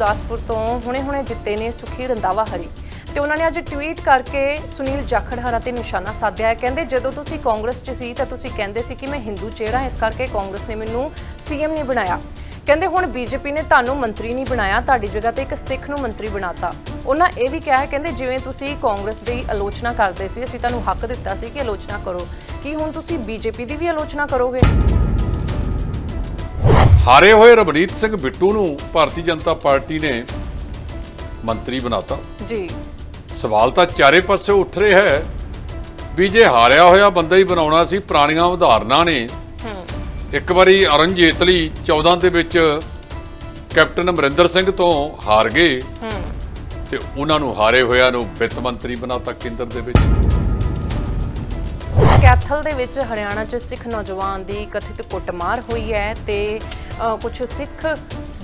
ਗੁਰਦਾਸਪੁਰ ਤੋਂ ਹੁਣੇ-ਹੁਣੇ ਜਿੱਤੇ ਨੇ ਸੁਖੀ ਰੰਦਾਵਾ ਹਰੀ। ਤੇ ਉਹਨਾਂ ਨੇ ਅੱਜ ਟਵੀਟ ਕਰਕੇ ਸੁਨੀਲ ਜਾਖੜ ਤੇ ਨਿਸ਼ਾਨਾ ਸਾਧਿਆ ਹੈ। ਕਹਿੰਦੇ, ਜਦੋਂ ਤੁਸੀਂ ਕਾਂਗਰਸ 'ਚ ਸੀ ਤਾਂ ਤੁਸੀਂ ਕਹਿੰਦੇ ਸੀ ਕਿ ਮੈਂ ਹਿੰਦੂ ਚਿਹਰਾ, ਇਸ ਕਰਕੇ ਕਾਂਗਰਸ ਨੇ ਮੈਨੂੰ ਸੀਐਮ ਨਹੀਂ ਬਣਾਇਆ। ਕਹਿੰਦੇ, ਹੁਣ ਬੀਜੇਪੀ ਨੇ ਤੁਹਾਨੂੰ ਮੰਤਰੀ ਨਹੀਂ ਬਣਾਇਆ, ਤੁਹਾਡੀ ਜਗ੍ਹਾ ਤੇ ਇੱਕ ਸਿੱਖ ਨੂੰ ਮੰਤਰੀ ਬਣਾਤਾ। ਉਹਨਾਂ ਇਹ ਵੀ ਕਿਹਾ ਹੈ, ਕਹਿੰਦੇ, ਜਿਵੇਂ ਤੁਸੀਂ ਕਾਂਗਰਸ ਦੀ ਆਲੋਚਨਾ ਕਰਦੇ ਸੀ, ਅਸੀਂ ਤੁਹਾਨੂੰ ਹੱਕ ਦਿੱਤਾ ਸੀ ਕਿ ਆਲੋਚਨਾ ਕਰੋ। ਕੀ ਹੁਣ ਤੁਸੀਂ ਬੀਜੇਪੀ ਦੀ ਵੀ ਆਲੋਚਨਾ ਕਰੋਗੇ? ਹਾਰੇ ਹੋਏ ਰਵਨੀਤ ਸਿੰਘ ਬਿੱਟੂ ਨੂੰ ਭਾਰਤੀ ਜਨਤਾ ਪਾਰਟੀ ਨੇ ਮੰਤਰੀ ਬਣਾਤਾ। ਜੀ। ਸਵਾਲ ਤਾਂ ਚਾਰੇ ਪਾਸੇ ਉੱਠ ਰਿਹਾ ਹੈ ਵੀ ਜੇ ਹਾਰਿਆ ਹੋਇਆ ਬੰਦਾ ਹੀ ਬਣਾਉਣਾ ਸੀ ਪੁਰਾਣੀਆਂ ਉਦਾਹਰਨਾਂ ਨੇ। ਇੱਕ ਵਾਰੀ ਅਰੁਣ ਜੇਤਲੀ 14 ਦੇ ਵਿੱਚ ਕੈਪਟਨ ਅਮਰਿੰਦਰ ਸਿੰਘ ਤੋਂ ਹਾਰ ਗਏ। ਤੇ ਉਹਨਾਂ ਨੂੰ ਹਾਰੇ ਹੋਇਆਂ ਨੂੰ ਵਿੱਤ ਮੰਤਰੀ ਬਣਾਤਾ ਕੇਂਦਰ ਦੇ ਵਿੱਚ। ਕੈਥਲ ਦੇ ਵਿੱਚ ਹਰਿਆਣਾ 'ਚ ਸਿੱਖ ਨੌਜਵਾਨ ਦੀ ਕਥਿਤ ਕੁੱਟਮਾਰ ਹੋਈ ਹੈ ਤੇ ਕੁਝ ਸਿੱਖ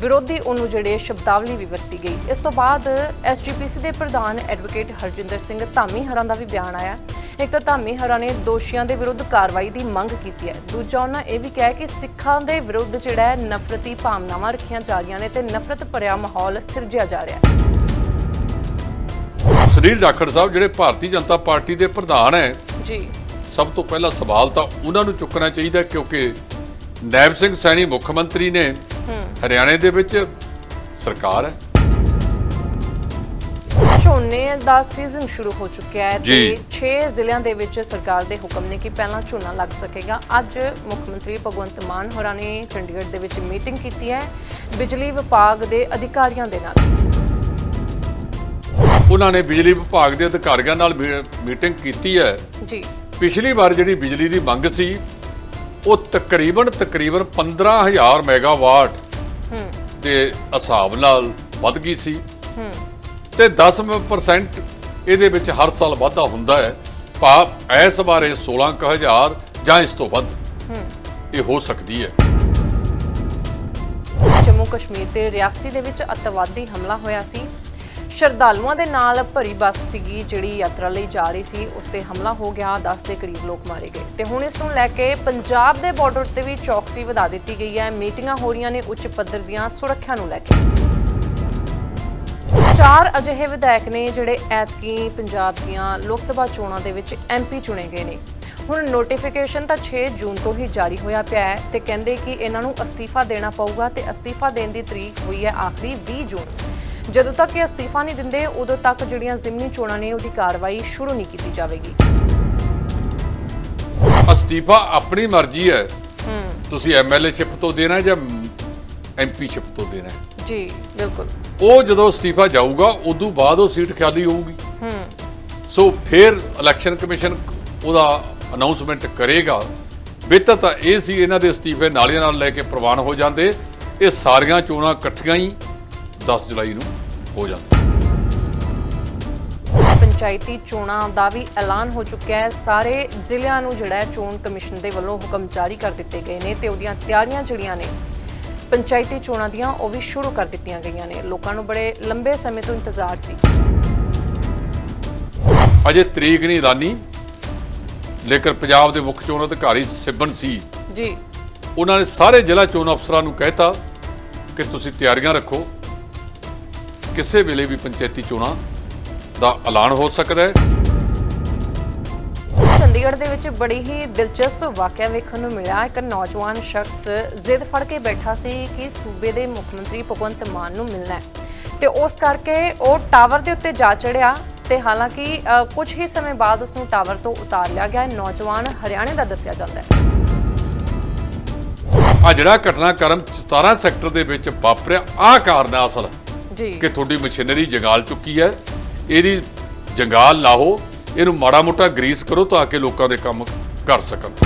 ਵਿਰੋਧੀ ਉਹਨੂੰ ਜਿਹੜੇ ਸ਼ਬਦਾਵਲੀ ਵੀ ਵਰਤੀ ਗਈ। ਇਸ ਤੋਂ ਬਾਅਦ ਐਸਜੀਪੀਸੀ ਦੇ ਪ੍ਰਧਾਨ ਐਡਵੋਕੇਟ ਹਰਜਿੰਦਰ ਸਿੰਘ ਧਾਮੀ ਹਰਾਂ ਦਾ ਵੀ ਬਿਆਨ ਆਇਆ। ਇੱਕ ਤਾਂ ਧਾਮੀ ਹਰਾਂ ਨੇ ਦੋਸ਼ੀਆਂ ਦੇ ਵਿਰੁੱਧ ਕਾਰਵਾਈ ਦੀ ਮੰਗ ਕੀਤੀ ਹੈ। ਦੂਜਾ ਉਹਨਾਂ ਇਹ ਵੀ ਕਿਹਾ ਕਿ ਸਿੱਖਾਂ ਦੇ ਵਿਰੁੱਧ ਜਿਹੜਾ ਹੈ ਨਫ਼ਰਤੀ ਭਾਵਨਾਵਾਂ ਰੱਖੀਆਂ ਜਾ ਰਹੀਆਂ ਨੇ ਤੇ ਨਫ਼ਰਤ ਭਰਿਆ ਮਾਹੌਲ ਸਿਰਜਿਆ ਜਾ ਰਿਹਾ ਹੈ। ਸੁਨੀਲ ਜਾਖੜ ਸਾਹਿਬ ਜਿਹੜੇ ਭਾਰਤੀ ਜਨਤਾ ਪਾਰਟੀ ਦੇ ਪ੍ਰਧਾਨ ਹੈ ਜੀ। ਸਭ ਤੋਂ ਪਹਿਲਾ ਸਵਾਲ ਤਾਂ ਉਹਨਾਂ ਨੂੰ ਚੁੱਕਣਾ ਚਾਹੀਦਾ ਕਿਉਂਕਿ ਨੈਬ ਸਿੰਘ ਸੈਣੀ ਮੁੱਖ ਮੰਤਰੀ ਨੇ ਹਰਿਆਣੇ ਦੇ ਵਿੱਚ ਸਰਕਾਰ ਹੈ। ਝੋਨੇ ਦਾ ਸੀਜ਼ਨ ਸ਼ੁਰੂ ਹੋ ਚੁੱਕਿਆ ਹੈ ਤੇ ਜੀ। 6 ਜ਼ਿਲ੍ਹਿਆਂ ਦੇ ਵਿੱਚ ਸਰਕਾਰ ਦੇ ਹੁਕਮ ਨੇ ਕਿ ਪਹਿਲਾਂ ਝੋਨਾ ਲੱਗ ਸਕੇਗਾ। ਅੱਜ ਮੁੱਖ ਮੰਤਰੀ ਭਗਵੰਤ ਮਾਨ ਹੋਰਾਂ ਨੇ ਚੰਡੀਗੜ੍ਹ ਦੇ ਵਿੱਚ ਮੀਟਿੰਗ ਕੀਤੀ ਹੈ ਬਿਜਲੀ ਵਿਭਾਗ ਦੇ ਅਧਿਕਾਰੀਆਂ ਦੇ ਨਾਲ। ਉਹਨਾਂ ਨੇ ਬਿਜਲੀ ਵਿਭਾਗ ਦੇ ਅਧਿਕਾਰੀਆਂ ਨਾਲ ਮੀਟਿੰਗ ਕੀਤੀ ਹੈ। ਜੀ। ਪਿਛਲੀ ਵਾਰ ਜਿਹੜੀ ਬਿਜਲੀ ਦੀ ਮੰਗ ਸੀ ਉਹ ਤਕਰੀਬਨ ਤਕਰੀਬਨ 15000 ਮੈਗਾਵਾਟ ਹੂੰ। ਦੇ ਹਿਸਾਬ ਨਾਲ ਵੱਧ ਗਈ ਸੀ। ਹੂੰ। ਤੇ 10% ਇਹਦੇ ਵਿੱਚ ਹਰ ਸਾਲ ਵਾਧਾ ਹੁੰਦਾ ਹੈ। ਭਾਵ ਇਸ ਬਾਰੇ 16000 ਜਾਂ ਇਸ ਤੋਂ ਵੱਧ। ਹੂੰ। ਇਹ ਹੋ ਸਕਦੀ ਹੈ। ਜੰਮੂ ਕਸ਼ਮੀਰ ਤੇ ਰਿਆਸੀ ਦੇ ਵਿੱਚ ਅੱਤਵਾਦੀ ਹਮਲਾ ਹੋਇਆ ਸੀ। ਸ਼ਰਧਾਲੂਆਂ ਦੇ ਨਾਲ ਭਰੀ ਬੱਸ ਸੀਗੀ, ਜਿਹੜੀ ਯਾਤਰਾ ਲਈ ਜਾ ਰਹੀ ਸੀ। ਉਸ ਤੇ ਹਮਲਾ ਹੋ ਗਿਆ 10 ਦੇ ਕਰੀਬ ਲੋਕ ਮਾਰੇ ਗਏ। ਤੇ ਹੁਣ ਇਸ ਨੂੰ ਲੈ ਕੇ ਪੰਜਾਬ ਦੇ ਬਾਰਡਰ ਤੇ ਵੀ ਚੌਕਸੀ ਵਧਾ ਦਿੱਤੀ ਗਈ ਹੈ। ਮੀਟਿੰਗਾਂ ਹੋ ਰਹੀਆਂ ਨੇ, ਉੱਚ ਪੱਧਰ ਦੀਆਂ ਸੁਰੱਖਿਆ ਨੂੰ ਲੈ ਕੇ। ਚਾਰ ਅਜਿਹੇ ਵਿਧਾਇਕ ਨੇ, ਜਿਹੜੇ ਐਤਕੀ ਪੰਜਾਬ ਦੀਆਂ ਲੋਕ ਸਭਾ ਚੋਣਾਂ ਦੇ ਵਿੱਚ ਐਮਪੀ ਚੁਣੇ ਗਏ ਨੇ। ਹੁਣ ਨੋਟੀਫਿਕੇਸ਼ਨ ਤਾਂ 6 ਜੂਨ ਤੋਂ ਹੀ ਜਾਰੀ ਹੋਇਆ ਪਿਆ ਹੈ ਤੇ ਕਹਿੰਦੇ ਕਿ ਇਹਨਾਂ ਨੂੰ ਅਸਤੀਫਾ ਦੇਣਾ ਪਊਗਾ ਤੇ ਅਸਤੀਫਾ ਦੇਣ ਦੀ ਤਰੀਕ ਹੋਈ ਹੈ ਆਖਰੀ 20 ਜੂਨ। ਜਦੋਂ ਤੱਕ ਇਹ ਅਸਤੀਫਾ ਨਹੀਂ ਦਿੰਦੇ ਉਦੋਂ ਤੱਕ ਜਿਹੜੀਆਂ ਜ਼ਿਮਨੀ ਚੋਣਾਂ ਨੇ ਉਹਦੀ ਕਾਰਵਾਈ ਸ਼ੁਰੂ ਨਹੀਂ ਕੀਤੀ ਜਾਵੇਗੀ। ਅਸਤੀਫਾ ਆਪਣੀ ਮਰਜ਼ੀ ਹੈ। ਤੁਸੀਂ ਐਮਐਲਏਸ਼ਿਪ ਤੋਂ ਦੇਣਾ ਜਾਂ ਐਮਪੀਸ਼ਿਪ ਤੋਂ ਦੇਣਾ ਹੈ। ਜੀ ਬਿਲਕੁਲ। ਉਹ ਜਦੋਂ ਅਸਤੀਫਾ ਜਾਊਗਾ ਉਦੋਂ ਬਾਅਦ ਉਹ ਸੀਟ ਖਾਲੀ ਹੋਊਗੀ। ਹੂੰ ਸੋ ਫਿਰ ਇਲੈਕਸ਼ਨ ਕਮਿਸ਼ਨ ਉਹਦਾ ਅਨਾਉਂਸਮੈਂਟ ਕਰੇਗਾ। ਬਿਹਤਰ ਤਾਂ ਇਹ ਸੀ ਇਹਨਾਂ ਦੇ ਅਸਤੀਫੇ ਨਾਲੀਆਂ ਨਾਲ ਲੈ ਕੇ ਪ੍ਰਵਾਨ ਹੋ ਜਾਂਦੇ। ਇਹ ਸਾਰੀਆਂ ਚੋਣਾਂ ਇਕੱਠੀਆਂ ਹੀ 10 ਜੁਲਾਈ ਨੂੰ ਹੋ ਜਾਂਦੀਆਂ ਪੰਚਾਇਤੀ ਚੋਣਾਂ ਦਾ ਵੀ ਐਲਾਨ ਹੋ ਚੁੱਕਿਆ ਹੈ। ਸਾਰੇ ਜ਼ਿਲ੍ਹਿਆਂ ਨੂੰ ਜਿਹੜਾ ਹੈ ਚੋਣ ਕਮਿਸ਼ਨ ਦੇ ਵੱਲੋਂ ਹੁਕਮ ਜਾਰੀ ਕਰ ਦਿੱਤੇ ਗਏ ਨੇ ਤੇ ਉਹਦੀਆਂ ਤਿਆਰੀਆਂ ਜਿਹੜੀਆਂ ਨੇ ਪੰਚਾਇਤੀ ਚੋਣਾਂ ਦੀਆਂ ਉਹ ਵੀ ਸ਼ੁਰੂ ਕਰ ਦਿੱਤੀਆਂ ਗਈਆਂ ਨੇ। ਲੋਕਾਂ ਨੂੰ ਬੜੇ ਲੰਬੇ ਸਮੇਂ ਤੋਂ ਇੰਤਜ਼ਾਰ ਸੀ। ਅਜੇ ਤਰੀਕ ਨਹੀਂ ਐਲਾਨੀ ਲੇਕਿਨ ਪੰਜਾਬ ਦੇ ਮੁੱਖ ਚੋਣ ਅਧਿਕਾਰੀ ਸਿਬਨ ਸੀ। ਜੀ। ਉਹਨਾਂ ਨੇ ਸਾਰੇ ਜ਼ਿਲ੍ਹਾ ਚੋਣ ਅਫਸਰਾਂ ਨੂੰ ਕਹਿਤਾ ਕਿ ਤੁਸੀਂ ਤਿਆਰੀਆਂ ਰੱਖੋ। ਕਿਸੇ ਵੇਲੇ ਵੀ ਪੰਚਾਇਤੀ ਚੋਣਾਂ ਦਾ ਐਲਾਨ ਹੋ ਸਕਦਾ ਹੈ। ਚੰਡੀਗੜ੍ਹ ਦੇ ਵਿੱਚ ਬੜੀ ਹੀ ਦਿਲਚਸਪ ਵਾਕਿਆ ਵੇਖਣ ਨੂੰ ਮਿਲਿਆ। ਇੱਕ ਨੌਜਵਾਨ ਸ਼ਖਸ ਜ਼ਿੱਦ ਫੜ ਕੇ ਬੈਠਾ ਸੀ ਕਿ ਸੂਬੇ ਦੇ ਮੁੱਖ ਮੰਤਰੀ ਭਗਵੰਤ ਮਾਨ ਨੂੰ ਮਿਲਣਾ ਹੈ। ਤੇ ਉਸ ਕਰਕੇ ਉਹ ਟਾਵਰ ਦੇ ਉੱਤੇ ਜਾ ਚੜਿਆ ਤੇ ਹਾਲਾਂਕਿ ਕੁਝ ਹੀ ਸਮੇਂ ਬਾਅਦ ਉਸ ਨੂੰ ਟਾਵਰ ਤੋਂ ਉਤਾਰ ਲਿਆ ਗਿਆ। ਨੌਜਵਾਨ ਹਰਿਆਣੇ ਦਾ ਦੱਸਿਆ ਜਾਂਦਾ ਹੈ। ਆ ਜਿਹੜਾ ਘਟਨਾਕ੍ਰਮ 17 ਸੈਕਟਰ ਦੇ ਵਿੱਚ ਵਾਪਰਿਆ ਆ ਕਾਰਨ ਅਸਲ। ਜੀ। ਕਿ ਤੁਹਾਡੀ ਮਸ਼ੀਨਰੀ ਜੰਗਾਲ ਚੁੱਕੀ ਹੈ ਇਹਦੀ ਜੰਗਾਲ ਲਾਹੋ ਇਹਨੂੰ ਮਾੜਾ ਮੋਟਾ ਗਰੀਸ ਕਰੋ ਤਾਂ ਕਿ ਲੋਕਾਂ ਦੇ ਕੰਮ ਕਰ ਸਕਣ।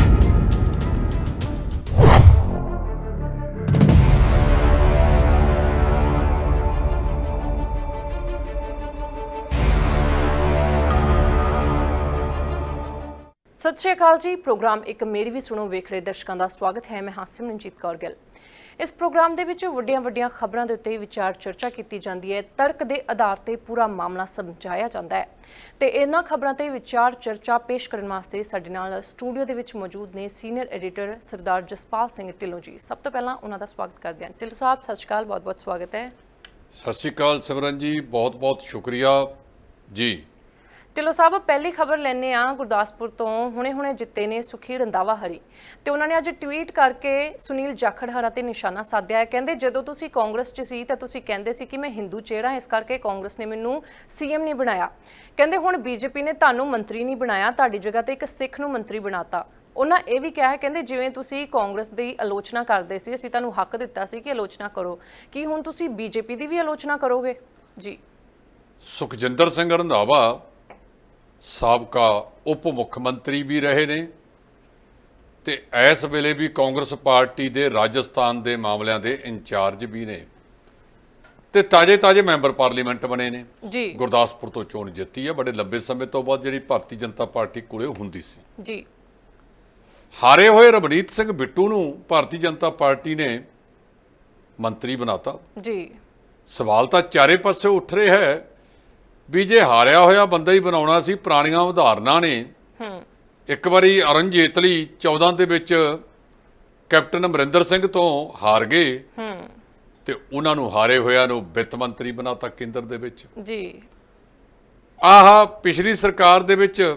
ਸਤਿ ਸ਼੍ਰੀ ਅਕਾਲ ਜੀ ਪ੍ਰੋਗਰਾਮ ਇੱਕ ਮੇਰੀ ਵੀ ਸੁਣੋ ਵੇਖ ਰਹੇ ਦਰਸ਼ਕਾਂ ਦਾ ਸਵਾਗਤ ਹੈ। ਮੈਂ ਹਾਂ ਸਿਮਰਨਜੀਤ ਕੌਰ ਗਿੱਲ। ਇਸ ਪ੍ਰੋਗਰਾਮ ਦੇ ਵਿੱਚ ਵੱਡੀਆਂ-ਵੱਡੀਆਂ ਖਬਰਾਂ ਦੇ ਉੱਤੇ ਵਿਚਾਰ ਚਰਚਾ ਕੀਤੀ ਜਾਂਦੀ ਹੈ। ਤਰਕ ਦੇ ਆਧਾਰ ਤੇ ਪੂਰਾ ਮਾਮਲਾ ਸਮਝਾਇਆ ਜਾਂਦਾ ਹੈ। ਤੇ ਇਹਨਾਂ ਖਬਰਾਂ ਤੇ ਵਿਚਾਰ ਚਰਚਾ ਪੇਸ਼ ਕਰਨ ਵਾਸਤੇ ਸਾਡੇ ਨਾਲ ਸਟੂਡੀਓ ਦੇ ਵਿੱਚ ਮੌਜੂਦ ਨੇ ਸੀਨੀਅਰ ਐਡੀਟਰ ਸਰਦਾਰ ਜਸਪਾਲ ਸਿੰਘ ਢਿੱਲੋਂ ਜੀ। ਸਭ ਤੋਂ ਪਹਿਲਾਂ ਉਹਨਾਂ ਦਾ ਸਵਾਗਤ ਕਰਦੇ ਹਾਂ। ਢਿੱਲੋਂ ਸਾਹਿਬ, ਸਤਿ ਸ਼੍ਰੀ ਅਕਾਲ, ਬਹੁਤ-ਬਹੁਤ ਸਵਾਗਤ ਹੈ। ਸਤਿ ਸ਼੍ਰੀ ਅਕਾਲ ਸਿਮਰਨ ਜੀ ਬਹੁਤ ਬਹੁਤ ਸ਼ੁਕਰੀਆ। ਜੀ ਚਲੋ ਸਾਹਿਬ, ਪਹਿਲੀ ਖਬਰ ਲੈਣੇ ਆ ਗੁਰਦਾਸਪੁਰ ਤੋਂ। ਹੁਣੇ-ਹੁਣੇ ਜਿੱਤੇ ਨੇ ਸੁਖੀ ਰੰਦਾਵਾ ਹਰੀ। ਤੇ ਉਹਨਾਂ ਨੇ ਅੱਜ ਟਵੀਟ ਕਰਕੇ ਸੁਨੀਲ ਜਾਖੜ ਹਰਾ ਤੇ ਨਿਸ਼ਾਨਾ ਸਾਧਿਆ ਹੈ। ਕਹਿੰਦੇ, ਜਦੋਂ ਤੁਸੀਂ ਕਾਂਗਰਸ 'ਚ ਸੀ ਤਾਂ ਤੁਸੀਂ ਕਹਿੰਦੇ ਸੀ ਕਿ ਮੈਂ ਹਿੰਦੂ ਚਿਹਰਾ, ਇਸ ਕਰਕੇ ਕਾਂਗਰਸ ਨੇ ਮੈਨੂੰ ਸੀਐਮ ਨਹੀਂ ਬਣਾਇਆ। ਕਹਿੰਦੇ, ਹੁਣ ਬੀਜੇਪੀ ਨੇ ਤੁਹਾਨੂੰ ਮੰਤਰੀ ਨਹੀਂ ਬਣਾਇਆ, ਤੁਹਾਡੀ ਜਗ੍ਹਾ ਤੇ ਇੱਕ ਸਿੱਖ ਨੂੰ ਮੰਤਰੀ ਬਣਾਤਾ। ਉਹਨਾਂ ਇਹ ਵੀ ਕਿਹਾ ਹੈ, ਕਹਿੰਦੇ, ਜਿਵੇਂ ਤੁਸੀਂ ਕਾਂਗਰਸ ਦੀ ਆਲੋਚਨਾ ਕਰਦੇ ਸੀ, ਅਸੀਂ ਤੁਹਾਨੂੰ ਹੱਕ ਦਿੱਤਾ ਸੀ ਕਿ ਆਲੋਚਨਾ ਕਰੋ। ਕੀ ਹੁਣ ਤੁਸੀਂ ਬੀਜੇਪੀ ਦੀ ਵੀ ਆਲੋਚਨਾ ਕਰੋਗੇ? ਜੀ। ਸੁਖਜਿੰਦਰ ਸਿੰਘ ਰੰਧਾਵਾ ਸਾਬਕਾ ਉਪ ਮੁੱਖ ਮੰਤਰੀ ਵੀ ਰਹੇ ਨੇ ਤੇ ਇਸ ਵੇਲੇ ਵੀ ਕਾਂਗਰਸ ਪਾਰਟੀ ਦੇ ਰਾਜਸਥਾਨ ਦੇ ਮਾਮਲਿਆਂ ਦੇ ਇੰਚਾਰਜ ਵੀ ਨੇ ਤੇ ਤਾਜੇ ਤਾਜੇ ਮੈਂਬਰ ਪਾਰਲੀਮੈਂਟ ਬਣੇ ਨੇ। ਜੀ। ਗੁਰਦਾਸਪੁਰ ਤੋਂ ਚੋਣ ਜਿੱਤੀ ਹੈ ਬੜੇ ਲੰਬੇ ਸਮੇਂ ਤੋਂ ਬਾਅਦ ਜਿਹੜੀ ਭਾਰਤੀ ਜਨਤਾ ਪਾਰਟੀ ਕੋਲੇ ਹੁੰਦੀ ਸੀ। ਜੀ। ਹਾਰੇ ਹੋਏ ਰਵਨੀਤ ਸਿੰਘ ਬਿੱਟੂ ਨੂੰ ਭਾਰਤੀ ਜਨਤਾ ਪਾਰਟੀ ਨੇ ਮੰਤਰੀ ਬਣਾਤਾ। ਜੀ। ਸਵਾਲ ਤਾਂ ਚਾਰੇ ਪਾਸੇ ਉੱਠ ਰਿਹਾ ਹੈ ਵੀ ਜੇ ਹਾਰਿਆ ਹੋਇਆ ਬੰਦਾ ਹੀ ਬਣਾਉਣਾ ਸੀ ਪੁਰਾਣੀਆਂ ਉਦਾਹਰਨਾਂ ਨੇ। ਹੂੰ। ਇੱਕ ਵਾਰੀ ਅਰੁਣ ਜੇਤਲੀ 14 ਦੇ ਵਿੱਚ ਕੈਪਟਨ ਅਮਰਿੰਦਰ ਸਿੰਘ ਤੋਂ ਹਾਰ ਗਏ। ਹੂੰ। ਤੇ ਉਹਨਾਂ ਨੂੰ ਹਾਰੇ ਹੋਇਆਂ ਨੂੰ ਵਿੱਤ ਮੰਤਰੀ ਬਣਾਤਾ ਕੇਂਦਰ ਦੇ ਵਿੱਚ। ਜੀ। ਆਹ ਪਿਛਲੀ ਸਰਕਾਰ ਦੇ ਵਿੱਚ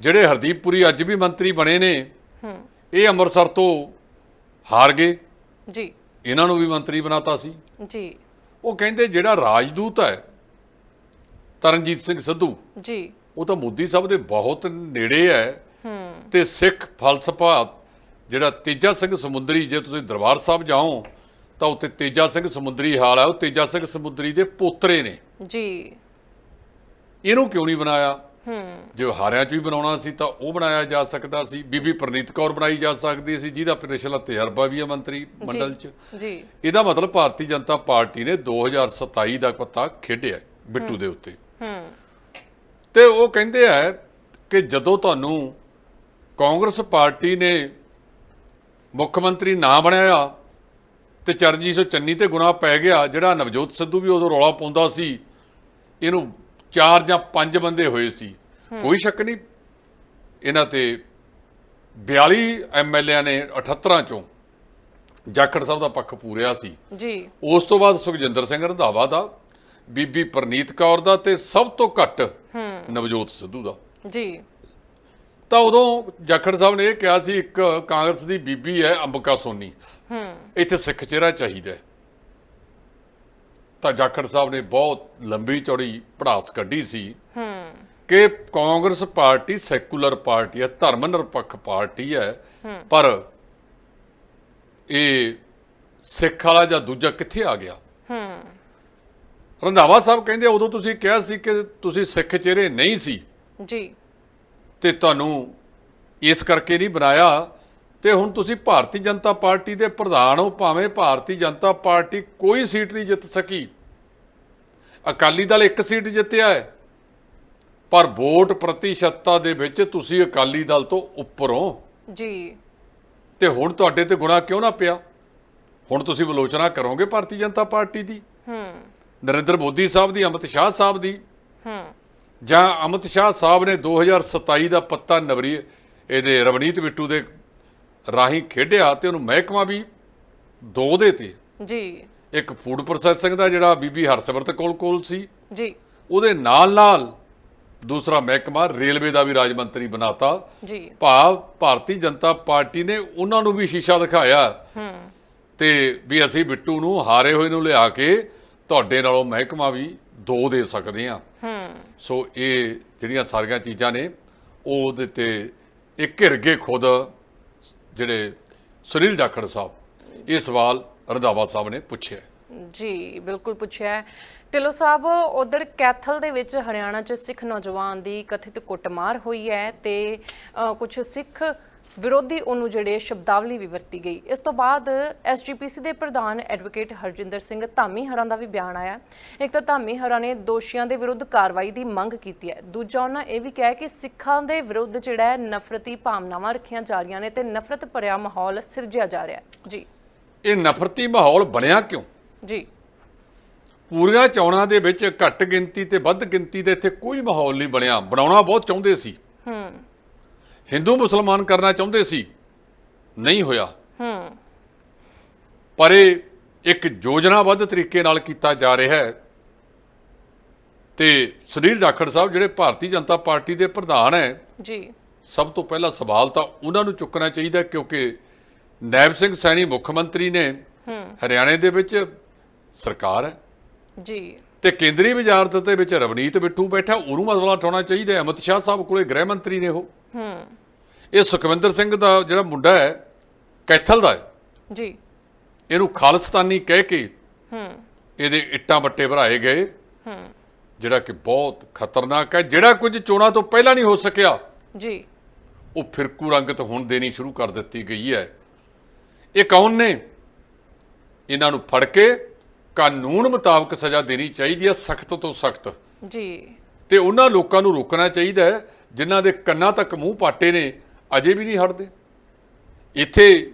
ਜਿਹੜੇ ਹਰਦੀਪ ਪੁਰੀ ਅੱਜ ਵੀ ਮੰਤਰੀ ਬਣੇ ਨੇ ਹੂੰ। ਇਹ ਅੰਮ੍ਰਿਤਸਰ ਤੋਂ ਹਾਰ ਗਏ। ਜੀ। ਇਹਨਾਂ ਨੂੰ ਵੀ ਮੰਤਰੀ ਬਣਾਤਾ ਸੀ। ਜੀ। ਉਹ ਕਹਿੰਦੇ ਜਿਹੜਾ ਰਾਜਦੂਤ ਹੈ ਤਰਨਜੀਤ ਸਿੰਘ ਸਿੱਧੂ। ਜੀ। ਉਹ ਤਾਂ ਮੋਦੀ ਸਾਹਿਬ ਦੇ ਬਹੁਤ ਨੇੜੇ ਹੈ। ਤੇ ਸਿੱਖ ਫਲਸਫਾ ਜਿਹੜਾ ਤੇਜਾ ਸਿੰਘ ਸਮੁੰਦਰੀ ਜੇ ਤੁਸੀਂ ਦਰਬਾਰ ਸਾਹਿਬ ਜਾਓ ਤਾਂ ਉੱਥੇ ਤੇਜਾ ਸਿੰਘ ਸਮੁੰਦਰੀ ਹਾਲ ਹੈ ਉਹ ਤੇਜਾ ਸਿੰਘ ਸਮੁੰਦਰੀ ਦੇ ਪੋਤਰੇ ਨੇ। ਜੀ। ਇਹਨੂੰ ਕਿਉਂ ਨਹੀਂ ਬਣਾਇਆ? ਹੂੰ। ਜੇ ਹਾਰਿਆਂ 'ਚ ਵੀ ਬਣਾਉਣਾ ਸੀ ਤਾਂ ਉਹ ਬਣਾਇਆ ਜਾ ਸਕਦਾ ਸੀ। ਬੀਬੀ ਪ੍ਰਨੀਤ ਕੌਰ ਬਣਾਈ ਜਾ ਸਕਦੀ ਸੀ ਜਿਹਦਾ ਪਿਛਲਾ ਤਜਰਬਾ ਵੀ ਹੈ ਮੰਤਰੀ ਮੰਡਲ 'ਚ। ਜੀ। ਇਹਦਾ ਮਤਲਬ ਭਾਰਤੀ ਜਨਤਾ ਪਾਰਟੀ ਨੇ 2027 ਦਾ ਪੱਤਾ ਖੇਡਿਆ ਬਿੱਟੂ ਦੇ ਉੱਤੇ। ਹੂੰ। ਤੇ ਉਹ ਕਹਿੰਦੇ ਆ ਕਿ ਜਦੋਂ ਤੁਹਾਨੂੰ ਕਾਂਗਰਸ ਪਾਰਟੀ ਨੇ ਮੁੱਖ ਮੰਤਰੀ ਨਾ ਬਣਾਇਆ ਤੇ ਚਰਨਜੀਤ ਸਿੰਘ ਚੰਨੀ ਤੇ ਗੁਨਾਹ ਪੈ ਗਿਆ ਜਿਹੜਾ ਨਵਜੋਤ ਸਿੱਧੂ ਵੀ ਉਦੋਂ ਰੌਲਾ ਪਾਉਂਦਾ ਸੀ ਇਹਨੂੰ ਚਾਰ ਜਾਂ ਪੰਜ ਬੰਦੇ ਹੋਏ ਸੀ। ਕੋਈ ਸ਼ੱਕ ਨਹੀਂ ਇਹਨਾਂ ਤੇ 42 ਐਮਐਲਏਆਂ ਨੇ 78 ਚੋਂ ਜਾਖੜ ਸਾਹਿਬ ਦਾ ਪੱਖ ਪੂਰਿਆ ਸੀ। ਜੀ। ਉਸ ਤੋਂ ਬਾਅਦ ਸੁਖਜਿੰਦਰ ਸਿੰਘ ਰੰਧਾਵਾ ਦਾ ਬੀਬੀ ਪ੍ਰਨੀਤ ਕੌਰ ਦਾ ਤੇ ਸਭ ਤੋਂ ਘੱਟ ਨਵਜੋਤ ਸਿੱਧੂ ਦਾ। ਜੀ। ਤਾਂ ਉਦੋਂ ਜਾਖੜ ਸਾਹਿਬ ਨੇ ਇਹ ਕਿਹਾ ਸੀ ਇੱਕ ਕਾਂਗਰਸ ਦੀ ਬੀਬੀ ਹੈ ਅੰਬਕਾ ਸੋਨੀ। ਹੂੰ। ਇੱਥੇ ਸਿੱਖ ਚਿਹਰਾ ਚਾਹੀਦਾ। ਤਾਂ ਜਾਖੜ ਸਾਹਿਬ ਨੇ ਬਹੁਤ ਲੰਬੀ ਚੌੜੀ ਪੜਾਸ ਕੱਢੀ ਸੀ ਹੂੰ। ਕਿ ਕਾਂਗਰਸ ਪਾਰਟੀ ਸੈਕੂਲਰ ਪਾਰਟੀ ਹੈ ਧਰਮ ਨਿਰਪੱਖ ਪਾਰਟੀ ਹੈ। ਪਰ ਇਹ ਸਿੱਖ ਵਾਲਾ ਜਾਂ ਦੂਜਾ ਕਿੱਥੇ ਆ ਗਿਆ? ਹੂੰ। ਰੰਧਾਵਾ ਸਾਹਿਬ ਕਹਿੰਦੇ ਉਦੋਂ ਤੁਸੀਂ ਕਿਹਾ ਸੀ ਕਿ ਤੁਸੀਂ ਸਿੱਖ ਚਿਹਰੇ ਨਹੀਂ ਸੀ। ਜੀ। ਤੇ ਤੁਹਾਨੂੰ ਇਸ ਕਰਕੇ ਨਹੀਂ ਬਣਾਇਆ। ਤੇ ਹੁਣ ਤੁਸੀਂ ਭਾਰਤੀ ਜਨਤਾ ਪਾਰਟੀ ਦੇ ਪ੍ਰਧਾਨ ਹੋ ਭਾਵੇਂ ਭਾਰਤੀ ਜਨਤਾ ਪਾਰਟੀ ਕੋਈ ਸੀਟ ਨਹੀਂ ਜਿੱਤ ਸਕੀ। ਅਕਾਲੀ ਦਲ ਇੱਕ ਸੀਟ ਜਿੱਤਿਆ ਹੈ। ਪਰ ਵੋਟ ਪ੍ਰਤੀਸ਼ਤਤਾ ਦੇ ਵਿੱਚ ਤੁਸੀਂ ਅਕਾਲੀ ਦਲ ਤੋਂ ਉੱਪਰ ਹੋ। ਜੀ। ਤੇ ਹੁਣ ਤੁਹਾਡੇ ਤੇ ਗੁਨਾਹ ਕਿਉਂ ਨਾ ਪਿਆ? ਹੁਣ ਤੁਸੀਂ ਵਿਲੋਚਨਾ ਕਰੋਗੇ ਭਾਰਤੀ ਜਨਤਾ ਪਾਰਟੀ ਦੀ? ਹੂੰ। ਨਰਿੰਦਰ ਮੋਦੀ ਸਾਹਿਬ ਦੀ ਅਮਿਤ ਸ਼ਾਹ ਸਾਹਿਬ ਦੀ। ਹੂੰ। ਜਾਂ ਅਮਿਤ ਸ਼ਾਹ ਸਾਹਿਬ ਨੇ 2027 ਦਾ ਪੱਤਾ ਨਵਰੀ ਇਹਦੇ ਰਵਨੀਤ ਬਿੱਟੂ ਦੇ ਰਾਹੀਂ ਖੇਡਿਆ ਤੇ ਉਹਨੂੰ ਮਹਿਕਮਾ ਵੀ ਦੋ ਦੇ ਤੇ ਜੀ। ਇੱਕ ਫੂਡ ਪ੍ਰੋਸੈਸਿੰਗ ਦਾ ਜਿਹੜਾ ਬੀਬੀ ਹਰਸਿਮਰਤ ਕੋਲ ਕੋਲ ਸੀ। ਜੀ। ਉਹਦੇ ਨਾਲ ਨਾਲ ਦੂਸਰਾ ਮਹਿਕਮਾ ਰੇਲਵੇ ਦਾ ਵੀ ਰਾਜ ਮੰਤਰੀ ਬਣਾਤਾ। ਜੀ। ਭਾਵ ਭਾਰਤੀ ਜਨਤਾ ਪਾਰਟੀ ਨੇ ਉਹਨਾਂ ਨੂੰ ਵੀ ਸ਼ੀਸ਼ਾ ਦਿਖਾਇਆ। ਹੂੰ। ਤੇ ਵੀ ਅਸੀਂ ਬਿੱਟੂ ਨੂੰ ਹਾਰੇ ਹੋਏ ਨੂੰ ਲਿਆ ਕੇ ਤੁਹਾਡੇ ਨਾਲੋਂ ਮਹਿਕਮਾ ਵੀ ਦੋ ਦੇ ਸਕਦੇ ਹਾਂ ਹੂੰ। ਸੋ ਇਹ ਜਿਹੜੀਆਂ ਸਾਰੀਆਂ ਚੀਜ਼ਾਂ ਨੇ ਉਹ ਉਹਦੇ ਤੇ ਇੱਕ ਘਿਰ ਗਏ ਖੁਦ ਜਿਹੜੇ ਸੁਨੀਲ ਜਾਖੜ ਸਾਹਿਬ ਇਹ ਸਵਾਲ ਰੰਧਾਵਾ ਸਾਹਿਬ ਨੇ ਪੁੱਛਿਆ ਜੀ ਬਿਲਕੁਲ ਪੁੱਛਿਆ। ਢਿੱਲੋਂ ਸਾਹਿਬ ਉਧਰ ਕੈਥਲ ਦੇ ਵਿੱਚ ਹਰਿਆਣਾ 'ਚ ਸਿੱਖ ਨੌਜਵਾਨ ਦੀ ਕਥਿਤ ਕੁੱਟਮਾਰ ਹੋਈ ਹੈ ਤੇ ਕੁਝ ਸਿੱਖ ਵਿਰੋਧੀ ਉਹਨੂੰ ਜਿਹੜੇ ਸ਼ਬਦਾਵਲੀ ਵੀ ਵਰਤੀ ਗਈ। ਇਸ ਤੋਂ ਬਾਅਦ ਐਸਜੀਪੀਸੀ ਦੇ ਪ੍ਰਧਾਨ ਐਡਵੋਕੇਟ ਹਰਜਿੰਦਰ ਸਿੰਘ ਧਾਮੀ ਹਰਾਂ ਦਾ ਵੀ ਬਿਆਨ ਆਇਆ। ਇੱਕ ਤਾਂ ਧਾਮੀ ਹਰਾਂ ਨੇ ਦੋਸ਼ੀਆਂ ਦੇ ਵਿਰੁੱਧ ਕਾਰਵਾਈ ਦੀ ਮੰਗ ਕੀਤੀ ਹੈ। ਦੂਜਾ ਉਹਨਾਂ ਇਹ ਵੀ ਕਿਹਾ ਕਿ ਸਿੱਖਾਂ ਦੇ ਵਿਰੁੱਧ ਜਿਹੜਾ ਨਫ਼ਰਤੀ ਭਾਵਨਾਵਾਂ ਰੱਖੀਆਂ ਜਾ ਰਹੀਆਂ ਨੇ ਤੇ ਨਫ਼ਰਤ ਭਰਿਆ ਮਾਹੌਲ ਸਿਰਜਿਆ ਜਾ ਰਿਹਾ ਹੈ। ਜੀ। ਇਹ ਨਫ਼ਰਤੀ ਮਾਹੌਲ ਬਣਿਆ ਕਿਉਂ? ਜੀ। ਪੂਰੀਆਂ ਚੋਣਾਂ ਦੇ ਵਿੱਚ ਘੱਟ ਗਿਣਤੀ ਤੇ ਵੱਧ ਗਿਣਤੀ ਦੇ ਇੱਥੇ ਕੋਈ ਮਾਹੌਲ ਨਹੀਂ ਬਣਿਆ। ਬਣਾਉਣਾ ਬਹੁਤ ਚਾਹੁੰਦੇ ਸੀ। ਹੂੰ। ਹਿੰਦੂ ਮੁਸਲਮਾਨ ਕਰਨਾ ਚਾਹੁੰਦੇ ਸੀ ਨਹੀਂ ਹੋਇਆ। ਹੂੰ। ਪਰ ਇਹ ਇੱਕ ਯੋਜਨਾਬੱਧ ਤਰੀਕੇ ਨਾਲ ਕੀਤਾ ਜਾ ਰਿਹਾ ਹੈ। ਤੇ ਸੁਨੀਲ ਜਾਖੜ ਸਾਹਿਬ ਜਿਹੜੇ ਭਾਰਤੀ ਜਨਤਾ ਪਾਰਟੀ ਦੇ ਪ੍ਰਧਾਨ ਹੈ ਜੀ। ਸਭ ਤੋਂ ਪਹਿਲਾ ਸਵਾਲ ਤਾਂ ਉਹਨਾਂ ਨੂੰ ਚੁੱਕਣਾ ਚਾਹੀਦਾ ਕਿਉਂਕਿ ਨੈਬ ਸਿੰਘ ਸੈਣੀ ਮੁੱਖ ਮੰਤਰੀ ਨੇ ਹਰਿਆਣੇ ਦੇ ਵਿੱਚ ਸਰਕਾਰ ਹੈ। ਜੀ। ਤੇ ਕੇਂਦਰੀ ਵਜ਼ਾਰਤ ਦੇ ਵਿੱਚ ਰਵਨੀਤ ਬਿੱਟੂ ਬੈਠਾ ਉਹਨੂੰ ਮਸਲਾ ਉਠਾਉਣਾ ਚਾਹੀਦਾ ਹੈ। ਅਮਿਤ ਸ਼ਾਹ ਸਾਹਿਬ ਕੋਲੇ ਗ੍ਰਹਿ ਮੰਤਰੀ ਨੇ ਉਹ। ਹੂੰ। ਇਹ ਸੁਖਵਿੰਦਰ ਸਿੰਘ ਦਾ ਜਿਹੜਾ ਮੁੰਡਾ ਹੈ ਕੈਥਲ ਦਾ ਹੈ। ਜੀ। ਇਹਨੂੰ ਖਾਲਿਸਤਾਨੀ ਕਹਿ ਕੇ ਹੂੰ। ਇਹਦੇ ਇੱਟਾਂ ਬੱਟੇ ਭਰਾਏ ਗਏ। ਹੂੰ। ਜਿਹੜਾ ਕਿ ਬਹੁਤ ਖਤਰਨਾਕ ਹੈ। ਜਿਹੜਾ ਕੁਝ ਚੋਣਾਂ ਤੋਂ ਪਹਿਲਾਂ ਨਹੀਂ ਹੋ ਸਕਿਆ ਜੀ। ਉਹ ਫਿਰਕੂ ਰੰਗਤ ਹੁਣ ਦੇਣੀ ਸ਼ੁਰੂ ਕਰ ਦਿੱਤੀ ਗਈ ਹੈ। ਇਹ ਕੌਣ ਨੇ? ਇਹਨਾਂ ਨੂੰ ਫੜ ਕੇ ਕਾਨੂੰਨ ਮੁਤਾਬਕ ਸਜ਼ਾ ਦੇਣੀ ਚਾਹੀਦੀ ਹੈ ਸਖਤ ਤੋਂ ਸਖਤ। ਜੀ। ਤੇ ਉਹਨਾਂ ਲੋਕਾਂ ਨੂੰ ਰੋਕਣਾ ਚਾਹੀਦਾ ਹੈ ਜਿਨ੍ਹਾਂ ਦੇ ਕੰਨਾਂ ਤੱਕ ਮੂੰਹ ਪਾਟੇ ਨੇ ਅਜੇ ਵੀ ਨਹੀਂ ਹਟਦੇ। ਇੱਥੇ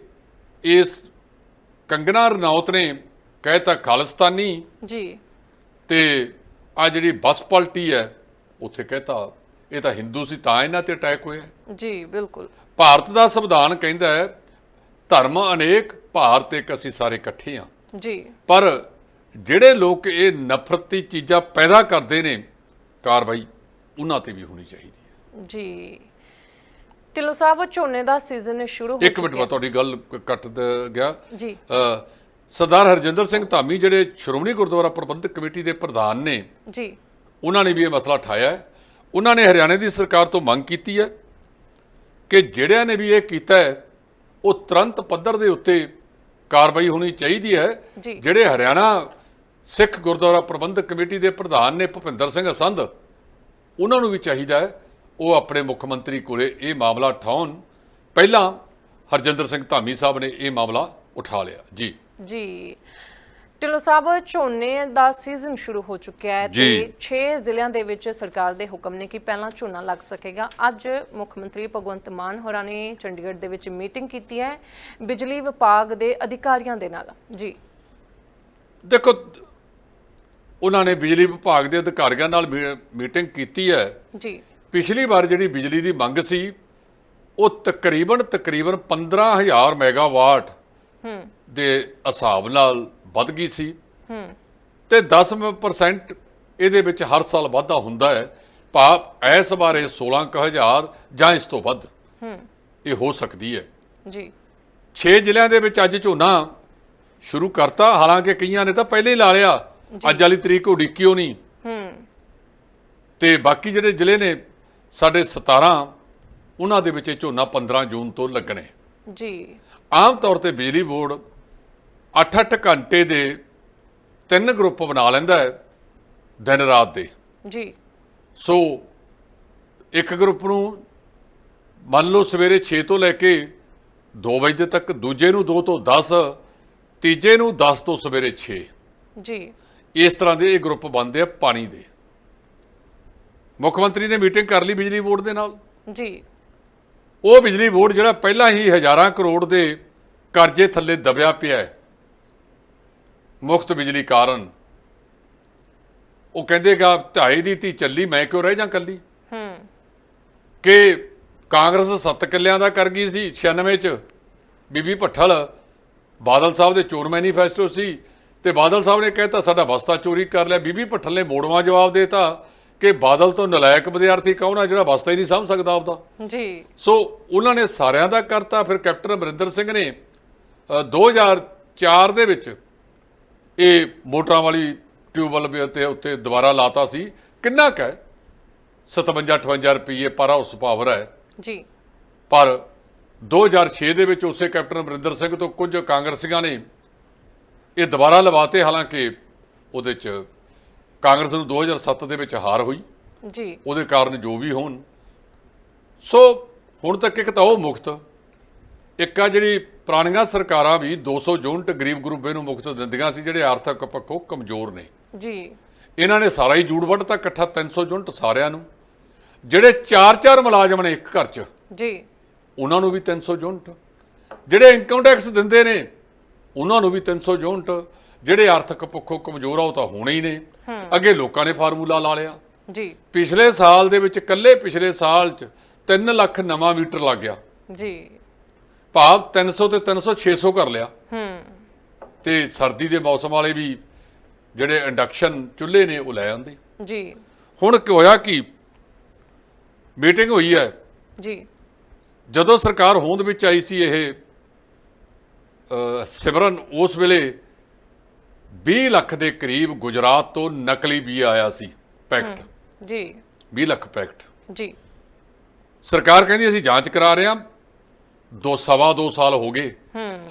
ਇਸ ਕੰਗਨਾ ਰਣੌਤ ਨੇ ਕਹਿਤਾ ਖਾਲਿਸਤਾਨੀ। ਜੀ। ਤੇ ਆ ਜਿਹੜੀ ਬੱਸ ਪਲਟੀ ਹੈ ਉੱਥੇ ਕਹਿਤਾ ਇਹ ਤਾਂ ਹਿੰਦੂ ਸੀ ਤਾਂ ਇਹਨਾਂ ਤੇ ਅਟੈਕ ਹੋਇਆ। ਜੀ ਬਿਲਕੁਲ। ਭਾਰਤ ਦਾ ਸੰਵਿਧਾਨ ਕਹਿੰਦਾ ਹੈ ਧਰਮ ਅਨੇਕ ਭਾਰਤ ਇੱਕ ਅਸੀਂ ਸਾਰੇ ਇਕੱਠੇ ਹਾਂ। ਜੀ। ਪਰ ਜਿਹੜੇ ਲੋਕ ਇਹ ਨਫ਼ਰਤੀ ਚੀਜ਼ਾਂ ਪੈਦਾ ਕਰਦੇ ਨੇ ਕਾਰਵਾਈ ਉਹਨਾਂ ਤੇ ਵੀ ਹੋਣੀ ਚਾਹੀਦੀ ਹੈ। ਜੀ। ਢਿੱਲੋਂ ਸਾਹਿਬ ਝੋਨੇ ਦਾ ਸੀਜ਼ਨ ਸ਼ੁਰੂ ਹੋ ਇੱਕ ਮਿੰਟ ਚੁੱਕਿਆ। ਬਾਅਦ ਤੁਹਾਡੀ ਗੱਲ ਕੱਟ ਦ- ਗਿਆ। ਜੀ। ਅ, ਸਰਦਾਰ ਹਰਜਿੰਦਰ ਸਿੰਘ ਧਾਮੀ ਜਿਹੜੇ ਸ਼੍ਰੋਮਣੀ ਗੁਰਦੁਆਰਾ ਪ੍ਰਬੰਧਕ ਕਮੇਟੀ ਦੇ ਪ੍ਰਧਾਨ ਨੇ ਜੀ। ਉਹਨਾਂ ਨੇ ਵੀ ਇਹ ਮਸਲਾ ਉਠਾਇਆ ਹੈ। ਉਹਨਾਂ ਨੇ ਹਰਿਆਣੇ ਦੀ ਸਰਕਾਰ ਤੋਂ ਮੰਗ ਕੀਤੀ ਹੈ ਕਿ ਜਿਹੜਿਆਂ ਨੇ ਵੀ ਇਹ ਕੀਤਾ ਹੈ ਉਹ ਤੁਰੰਤ ਪੱਧਰ ਦੇ ਉੱਤੇ ਕਾਰਵਾਈ ਹੋਣੀ ਚਾਹੀਦੀ ਹੈ। ਜੀ। ਜਿਹੜੇ ਹਰਿਆਣਾ ਸਿੱਖ ਗੁਰਦੁਆਰਾ ਪ੍ਰਬੰਧਕ ਕਮੇਟੀ ਦੇ ਪ੍ਰਧਾਨ ਨੇ ਭੁਪਿੰਦਰ ਸਿੰਘ ਸੰਧ ਉਹਨਾਂ ਨੂੰ ਵੀ ਚਾਹੀਦਾ ਹੈ ਉਹ ਆਪਣੇ ਮੁੱਖ ਮੰਤਰੀ ਕੋਲੇ ਇਹ ਮਾਮਲਾ ਉਠਾਉਣ ਪਹਿਲਾਂ ਹਰਜਿੰਦਰ ਸਿੰਘ ਧਾਮੀ ਸਾਹਿਬ ਨੇ ਇਹ ਮਾਮਲਾ ਉਠਾ ਲਿਆ। ਜੀ। ਜੀ। ਢਿੱਲੋਂ ਸਾਹਿਬ ਝੋਨੇ ਦਾ ਸੀਜ਼ਨ ਸ਼ੁਰੂ ਹੋ ਚੁੱਕਿਆ ਹੈ ਤੇ ਜੀ। 6 ਜ਼ਿਲ੍ਹਿਆਂ ਦੇ ਵਿੱਚ ਸਰਕਾਰ ਦੇ ਹੁਕਮ ਨੇ ਕਿ ਪਹਿਲਾਂ ਝੋਨਾ ਲੱਗ ਸਕੇਗਾ। ਅੱਜ ਮੁੱਖ ਮੰਤਰੀ ਭਗਵੰਤ ਮਾਨ ਹੋਰਾਂ ਨੇ ਚੰਡੀਗੜ੍ਹ ਦੇ ਵਿੱਚ ਮੀਟਿੰਗ ਕੀਤੀ ਹੈ ਬਿਜਲੀ ਵਿਭਾਗ ਦੇ ਅਧਿਕਾਰੀਆਂ ਦੇ ਨਾਲ। ਜੀ। ਦੇਖੋ ਉਹਨਾਂ ਨੇ ਬਿਜਲੀ ਵਿਭਾਗ ਦੇ ਅਧਿਕਾਰੀਆਂ ਨਾਲ ਮੀਟਿੰਗ ਕੀਤੀ ਹੈ। ਜੀ। ਪਿਛਲੀ ਵਾਰ ਜਿਹੜੀ ਬਿਜਲੀ ਦੀ ਮੰਗ ਸੀ ਉਹ ਤਕਰੀਬਨ ਤਕਰੀਬਨ 15000 ਮੈਗਾਵਾਟ ਹੂੰ। ਦੇ ਹਿਸਾਬ ਨਾਲ ਵੱਧ ਗਈ ਸੀ। ਹੂੰ। ਤੇ 10% ਇਹਦੇ ਵਿੱਚ ਹਰ ਸਾਲ ਵਾਧਾ ਹੁੰਦਾ ਹੈ। ਭਾਵ ਇਸ ਬਾਰੇ 16000 ਜਾਂ ਇਸ ਤੋਂ ਵੱਧ ਹੂੰ। ਇਹ ਹੋ ਸਕਦੀ ਹੈ। ਜੀ। 6 ਜ਼ਿਲ੍ਹਿਆਂ ਦੇ ਵਿੱਚ ਅੱਜ ਝੋਨਾ ਸ਼ੁਰੂ ਕਰਤਾ। ਹਾਲਾਂਕਿ ਕਈਆਂ ਨੇ ਤਾਂ ਪਹਿਲੇ ਹੀ ਲਾ ਲਿਆ। ਅੱਜ ਵਾਲੀ ਤਰੀਕ ਉਡੀਕਿਓ ਨਹੀਂ। ਹੂੰ। ਤੇ ਬਾਕੀ ਜਿਹੜੇ ਜ਼ਿਲ੍ਹੇ ਨੇ ਸਾਡੇ 17 ਉਹਨਾਂ ਦੇ ਵਿੱਚ ਇਹ ਝੋਨਾ 15 ਜੂਨ ਤੋਂ ਲੱਗਣੇ। ਜੀ। ਆਮ ਤੌਰ ਤੇ ਬਿਜਲੀ ਬੋਰਡ 8-8 ਘੰਟੇ ਦੇ ਤਿੰਨ ਗਰੁੱਪ ਬਣਾ ਲੈਂਦਾ ਹੈ ਦਿਨ ਰਾਤ ਦੇ। ਜੀ। ਸੋ ਇੱਕ ਗਰੁੱਪ ਨੂੰ ਮੰਨ ਲਓ ਸਵੇਰੇ 6 ਤੋਂ ਲੈ ਕੇ 2 ਵਜੇ ਤੱਕ ਦੂਜੇ ਨੂੰ 2 ਤੋਂ 10 ਤੀਜੇ ਨੂੰ 10 ਤੋਂ ਸਵੇਰੇ 6 ਜੀ। ਇਸ ਤਰ੍ਹਾਂ ਦੇ ਇਹ ਗਰੁੱਪ ਬਣਦੇ ਆ ਪਾਣੀ ਦੇ। ਮੁੱਖ ਮੰਤਰੀ ਨੇ ਮੀਟਿੰਗ ਕਰ ਲਈ ਬਿਜਲੀ ਬੋਰਡ ਦੇ ਨਾਲ। ਜੀ। ਉਹ ਬਿਜਲੀ ਬੋਰਡ ਜਿਹੜਾ ਪਹਿਲਾਂ ਹੀ ਹਜ਼ਾਰਾਂ ਕਰੋੜ ਦੇ ਕਰਜ਼ੇ ਥੱਲੇ ਦਬਿਆ ਪਿਆ ਹੈ। ਮੁਫਤ ਬਿਜਲੀ ਕਾਰਨ। ਉਹ ਕਹਿੰਦੇਗਾ ਢਾਈ ਦੀ ਧੀ ਚੱਲੀ ਮੈਂ ਕਿਉਂ ਰਹਿ ਜਾਂ ਕੱਲੀ ਹੂੰ। ਕਿ ਕਾਂਗਰਸ ਸੱਤ ਕਿੱਲਿਆਂ ਦਾ ਕਰ ਗਈ ਸੀ 96 ਚ। ਬੀਬੀ ਭੱਠਲ ਬਾਦਲ ਸਾਹਿਬ ਦੇ ਚੋਣ ਮੈਨੀਫੈਸਟੋ ਸੀ। ਤੇ ਬਾਦਲ ਸਾਹਿਬ ਨੇ ਕਹਿਤਾ ਸਾਡਾ ਬਸਤਾ ਚੋਰੀ ਕਰ ਲਿਆ। ਬੀਬੀ ਭੱਠਲ ਨੇ ਮੋੜਵਾ ਜਵਾਬ ਦੇਤਾ। ਕਿ ਬਾਦਲ ਤੋਂ ਨਲਾਇਕ ਵਿਦਿਆਰਥੀ ਕੌਣ ਆ ਜਿਹੜਾ ਬਸਤਾ ਹੀ ਨਹੀਂ ਸਮਝ ਸਕਦਾ ਆਪਦਾ? ਜੀ। ਸੋ ਉਹਨਾਂ ਨੇ ਸਾਰਿਆਂ ਦਾ ਕਰਤਾ ਫਿਰ ਕੈਪਟਨ ਅਮਰਿੰਦਰ ਸਿੰਘ ਨੇ ਅ, 2004 ਦੇ ਵਿੱਚ ਇਹ ਮੋਟਰਾਂ ਵਾਲੀ ਟਿਊਬਵੈੱਲ ਵੀ ਉੱਤੇ ਉੱਤੇ ਦੁਬਾਰਾ ਲਾਤਾ ਸੀ। ਕਿੰਨਾ ਕੁ ਹੈ? 57 58 ਰੁਪਏ ਪਰ ਹਾਊਸ ਪਾਵਰ ਹੈ। ਜੀ। ਪਰ 2006 ਦੇ ਵਿੱਚ ਉਸੇ ਕੈਪਟਨ ਅਮਰਿੰਦਰ ਸਿੰਘ ਤੋਂ ਕੁਝ ਕਾਂਗਰਸੀਆਂ ਨੇ ਇਹ ਦੁਬਾਰਾ ਲਵਾਤੇ ਹਾਲਾਂਕਿ ਉਹਦੇ ਚ ਕਾਂਗਰਸ ਨੂੰ 2007 ਦੇ ਵਿੱਚ ਹਾਰ ਹੋਈ। ਜੀ। ਉਹਦੇ ਕਾਰਨ ਜੋ ਵੀ ਹੋਣ। ਸੋ ਹੁਣ ਤੱਕ ਇੱਕ ਤਾਂ ਉਹ ਮੁਕਤ। ਇੱਕ ਆ ਜਿਹੜੀ ਪੁਰਾਣੀਆਂ ਸਰਕਾਰਾਂ ਵੀ 200 ਯੂਨਿਟ ਗਰੀਬ ਗਰੂਪੇ ਨੂੰ ਮੁਕਤ ਦਿੰਦੀਆਂ ਸੀ ਜਿਹੜੇ ਆਰਥਿਕ ਪੱਖੋਂ ਕਮਜ਼ੋਰ ਨੇ। ਜੀ। ਇਹਨਾਂ ਨੇ ਸਾਰਾ ਹੀ ਜੂੜ ਵੱਢਤਾ ਇਕੱਠਾ 300 ਯੂਨਿਟ ਸਾਰਿਆਂ ਨੂੰ। ਜਿਹੜੇ 4-4 ਮੁਲਾਜ਼ਮ ਨੇ ਇੱਕ ਘਰ 'ਚ ਜੀ। ਉਹਨਾਂ ਨੂੰ ਵੀ 300 ਯੂਨਿਟ ਜਿਹੜੇ ਇਨਕਮ ਟੈਕਸ ਦਿੰਦੇ ਨੇ ਉਹਨਾਂ ਨੂੰ ਵੀ 300 ਯੂਨਿਟ ਜਿਹੜੇ ਆਰਥਿਕ ਪੱਖੋਂ ਕਮਜ਼ੋਰ ਆ ਉਹ ਤਾਂ ਹੋਣੇ ਹੀ ਨੇ। ਅੱਗੇ ਲੋਕਾਂ ਨੇ ਫਾਰਮੂਲਾ ਲਾ ਲਿਆ। ਜੀ। ਪਿਛਲੇ ਸਾਲ ਦੇ ਵਿੱਚ ਇਕੱਲੇ ਪਿਛਲੇ ਸਾਲ 'ਚ 3 ਲੱਖ ਨਵਾਂ ਮੀਟਰ ਲੱਗ ਗਿਆ। ਜੀ। ਭਾਵ 300 ਤੇ 300 600 ਕਰ ਲਿਆ। ਹੂੰ। ਤੇ ਸਰਦੀ ਦੇ ਮੌਸਮ ਵਾਲੇ ਵੀ ਜਿਹੜੇ ਇੰਡਕਸ਼ਨ ਚੁੱਲ੍ਹੇ ਨੇ ਉਹ ਲੈ ਆਉਂਦੇ। ਜੀ। ਹੁਣ ਕੀ ਹੋਇਆ ਕਿ ਮੀਟਿੰਗ ਹੋਈ ਹੈ। ਜੀ। ਜਦੋਂ ਸਰਕਾਰ ਹੋਂਦ ਵਿੱਚ ਆਈ ਸੀ ਇਹ ਸਿਮਰਨ ਉਸ ਵੇਲੇ 20 ਲੱਖ ਦੇ ਕਰੀਬ ਗੁਜਰਾਤ ਤੋਂ ਨਕਲੀ ਬੀ ਆਇਆ ਸੀ ਪੈਕਟ। ਜੀ। 20 ਲੱਖ ਪੈਕਟ। ਜੀ। ਸਰਕਾਰ ਕਹਿੰਦੀ ਅਸੀਂ ਜਾਂਚ ਕਰਾ ਰਹੇ ਹਾਂ ਦੋ ਸਵਾ ਦੋ ਸਾਲ ਹੋ ਗਏ।